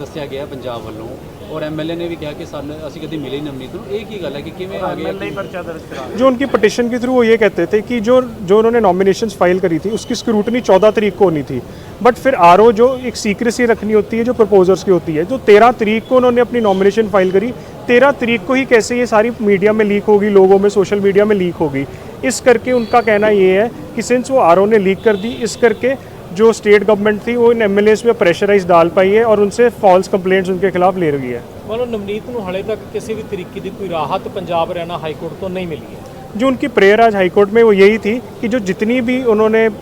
ਦੱਸਿਆ ਗਿਆ ਪੰਜਾਬ ਵੱਲੋਂ ਔਰ ਐਮਐਲਏ ਨੇ ਵੀ ਕਿਹਾ ਕਿ ਸਾਨੂੰ ਅਸੀਂ ਕਦੀ ਮਿਲੇ ਹੀ ਨਵਨੀਤ ਨੂੰ ਇਹ ਕੀ ਗੱਲ ਹੈ ਕਿ ਕਿਵੇਂ ਆ ਗਿਆ एमएलए ही पर्चा दर्ज करा जो उनकी पटिशन के थ्रू वो ये कहते थे कि जो जो उन्होंने नॉमिनेशंस फाइल करी थी उसकी स्क्रूटनी चौदह तारीख को होनी थी बट फिर आर जो एक सीक्रेसी रखनी होती है जो प्रपोजर्स की होती है जो तेरह तारीख को उन्होंने अपनी नॉमिनेशन फाइल करी तेरह तारीख को ही कैसे ये सारी मीडिया में लीक होगी लोगों में सोशल मीडिया में लीक होगी इस करके उनका कहना ये है कि सिंस वो आर ने लीक कर दी इस करके जो स्टेट गवर्नमेंट थी वो इन एम पे प्रेशराइज डाल पाई है और उनसे फॉल्स कंप्लेंट्स उनके खिलाफ ले रही है ਮਤਲਬ ਨਵਨੀਤ ਨੂੰ ਹਲੇ ਤੱਕ ਕਿਸੇ ਵੀ ਤਰੀਕੇ ਦੀ ਕੋਈ ਰਾਹਤ ਪੰਜਾਬ ਹਰਿਆਣਾ ਹਾਈ ਕੋਰਟ ਤੋਂ नहीं मिली है जो उनकी प्रेयर आज हाई कोर्ट में वो यही थी कि जो जितनी भी उन्होंने अ,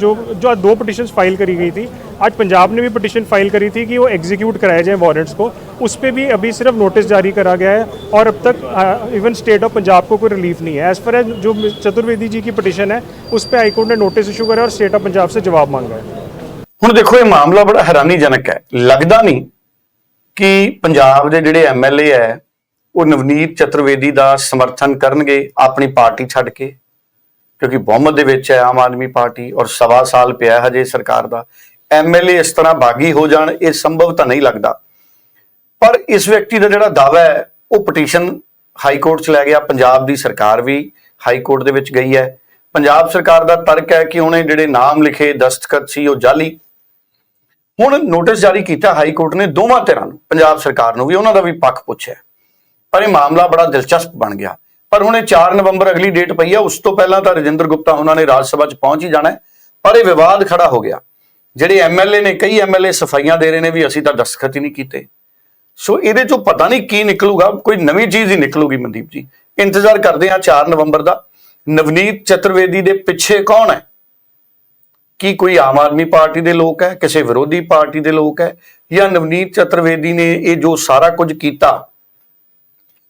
जो जो दो पटिशन फाइल करी गई थी आज पंजाब ने भी पटिशन फाइल करी थी कि वो एग्जीक्यूट कराए जाएं वारंट्स को उस पर भी अभी सिर्फ नोटिस जारी करा गया है और अब तक इवन स्टेट ऑफ पंजाब को कोई रिलीफ नहीं है एज पर एज जो चतुर्वेदी जी की पटिशन है उस पर हाईकोर्ट ने नोटिस इशू करा और स्टेट ऑफ पंजाब से जवाब मांगा है ਹੁਣ ਦੇਖੋ ਇਹ ਮਾਮਲਾ ਬੜਾ ਹੈਰਾਨੀਜਨਕ ਹੈ ਲੱਗਦਾ ਨਹੀਂ ਕਿ ਪੰਜਾਬ ਦੇ ਜਿਹੜੇ ਐਮਐਲਏ ਹੈ ਉਹ ਨਵਨੀਤ ਚਤੁਰਵੇਦੀ ਦਾ ਸਮਰਥਨ ਕਰਨਗੇ ਆਪਣੀ ਪਾਰਟੀ ਛੱਡ ਕੇ, ਕਿਉਂਕਿ ਬਹੁਮਤ ਦੇ ਵਿੱਚ ਹੈ ਆਮ ਆਦਮੀ ਪਾਰਟੀ ਔਰ ਸਵਾ ਸਾਲ ਪਿਆ ਹਜੇ ਸਰਕਾਰ ਦਾ। ਐਮਐਲਏ ਇਸ ਤਰ੍ਹਾਂ ਬਾਗੀ ਹੋ ਜਾਣ, ਇਹ ਸੰਭਵ ਤਾਂ ਨਹੀਂ ਲੱਗਦਾ। ਪਰ ਇਸ ਵਿਅਕਤੀ ਦਾ ਜਿਹੜਾ ਦਾਵਾ ਹੈ, ਉਹ ਪਟੀਸ਼ਨ ਹਾਈ ਕੋਰਟ 'ਚ ਲੈ ਗਿਆ, ਪੰਜਾਬ ਦੀ ਸਰਕਾਰ ਵੀ ਹਾਈ ਕੋਰਟ ਦੇ ਵਿੱਚ ਗਈ ਹੈ। ਪੰਜਾਬ ਸਰਕਾਰ ਦਾ ਤਰਕ ਹੈ ਕਿ ਉਹਨੇ ਜਿਹੜੇ ਨਾਮ ਲਿਖੇ, ਦਸਤਖਤ ਸੀ, ਉਹ ਜਾਲੀ। ਹੁਣ ਨੋਟਿਸ ਜਾਰੀ ਕੀਤਾ ਹਾਈ ਕੋਰਟ ਨੇ ਦੋਵਾਂ ਧਿਰਾਂ ਨੂੰ, ਪੰਜਾਬ ਸਰਕਾਰ ਨੂੰ ਵੀ, ਉਹਨਾਂ ਦਾ ਵੀ ਪੱਖ ਪੁੱਛਿਆ। ਪਰ ਇਹ ਮਾਮਲਾ ਬੜਾ ਦਿਲਚਸਪ ਬਣ ਗਿਆ। ਪਰ ਹੁਣ ਇਹ 4 ਨਵੰਬਰ ਅਗਲੀ ਡੇਟ ਪਈ ਹੈ ਉਸ ਤੋਂ ਪਹਿਲਾਂ ਤਾਂ ਰਜਿੰਦਰ ਗੁਪਤਾ ਉਹਨਾਂ ਨੇ ਰਾਜ ਸਭਾ 'ਚ ਪਹੁੰਚ ਹੀ ਜਾਣਾ ਪਰ ਇਹ ਵਿਵਾਦ ਖੜਾ ਹੋ ਗਿਆ। ਜਿਹੜੇ ਐਮਐਲਏ ਨੇ, ਕਈ ਐਮਐਲਏ ਸਫਾਈਆਂ ਦੇ ਰਹੇ ਨੇ ਵੀ ਅਸੀਂ ਤਾਂ ਦਸਤਖਤ ਹੀ ਨਹੀਂ ਕੀਤੇ। ਸੋ ਇਹਦੇ ਚੋਂ ਪਤਾ ਨਹੀਂ ਕੀ ਨਿਕਲੂਗਾ, ਕੋਈ ਨਵੀਂ ਚੀਜ਼ ਹੀ ਨਿਕਲੂਗੀ ਮਨਦੀਪ ਜੀ। ਇੰਤਜ਼ਾਰ ਕਰਦੇ ਹਾਂ 4 ਨਵੰਬਰ ਦਾ। ਨਵਨੀਤ ਚਤੁਰਵੇਦੀ ਦੇ ਪਿੱਛੇ ਕੌਣ ਹੈ? ਕੀ ਕੋਈ ਆਮ ਆਦਮੀ ਪਾਰਟੀ ਦੇ ਲੋਕ ਹੈ, ਕਿਸੇ ਵਿਰੋਧੀ ਪਾਰਟੀ ਦੇ ਲੋਕ ਹੈ, ਜਾਂ ਨਵਨੀਤ ਚਤੁਰਵੇਦੀ ਨੇ ਇਹ ਜੋ ਸਾਰਾ ਕੁਝ ਕੀਤਾ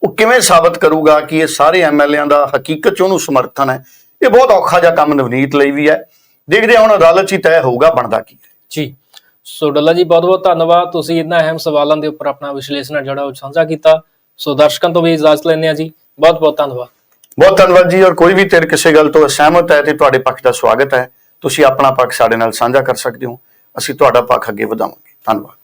ਉਹ ਕਿਵੇਂ ਸਾਬਤ ਕਰੂਗਾ ਕਿ ਇਹ ਸਾਰੇ ਐਮਐਲਏਆਂ ਦਾ ਹਕੀਕਤ 'ਚ ਉਹਨੂੰ ਸਮਰਥਨ ਹੈ? ਇਹ ਬਹੁਤ ਔਖਾ ਜਿਹਾ ਕੰਮ ਨਵਨੀਤ ਲਈ ਵੀ ਹੈ। ਦੇਖਦੇ ਹਾਂ ਹੁਣ ਅਦਾਲਤ 'ਚ ਹੀ ਤੈਅ ਹੋਊਗਾ ਬਣਦਾ ਕੀ ਹੈ। ਜੀ। ਸੋ ਡੱਲਾ ਜੀ ਬਹੁਤ ਬਹੁਤ ਧੰਨਵਾਦ। ਤੁਸੀਂ ਇਹਨਾਂ ਅਹਿਮ ਸਵਾਲਾਂ ਦੇ ਉੱਪਰ ਆਪਣਾ ਵਿਸ਼ਲੇਸ਼ਣ ਜਿਹੜਾ ਉਹ ਸਾਂਝਾ ਕੀਤਾ। ਸੋ ਦਰਸ਼ਕਾਂ ਤੋਂ ਵੀ ਇਜਾਜ਼ਤ ਲੈਂਦੇ ਹਾਂ ਜੀ। ਬਹੁਤ ਬਹੁਤ ਧੰਨਵਾਦ। ਬਹੁਤ ਧੰਨਵਾਦ ਜੀ ਔਰ ਕੋਈ ਵੀ ਤੇਰ ਕਿਸੇ ਗੱਲ ਤੋਂ ਅਸਹਿਮਤ ਹੈ ਤੇ ਤੁਹਾਡੇ ਪੱਖ ਦਾ ਸਵਾਗਤ ਹੈ ਤੁਸੀਂ ਆਪਣਾ ਪੱਖ ਸਾਡੇ ਨਾਲ ਸਾਂਝਾ ਕਰ ਸਕਦੇ ਹੋ। ਅਸੀਂ ਤੁਹਾਡਾ ਪੱਖ ਅੱਗੇ ਵਧਾਵਾਂਗੇ। ਧੰਨਵਾਦ।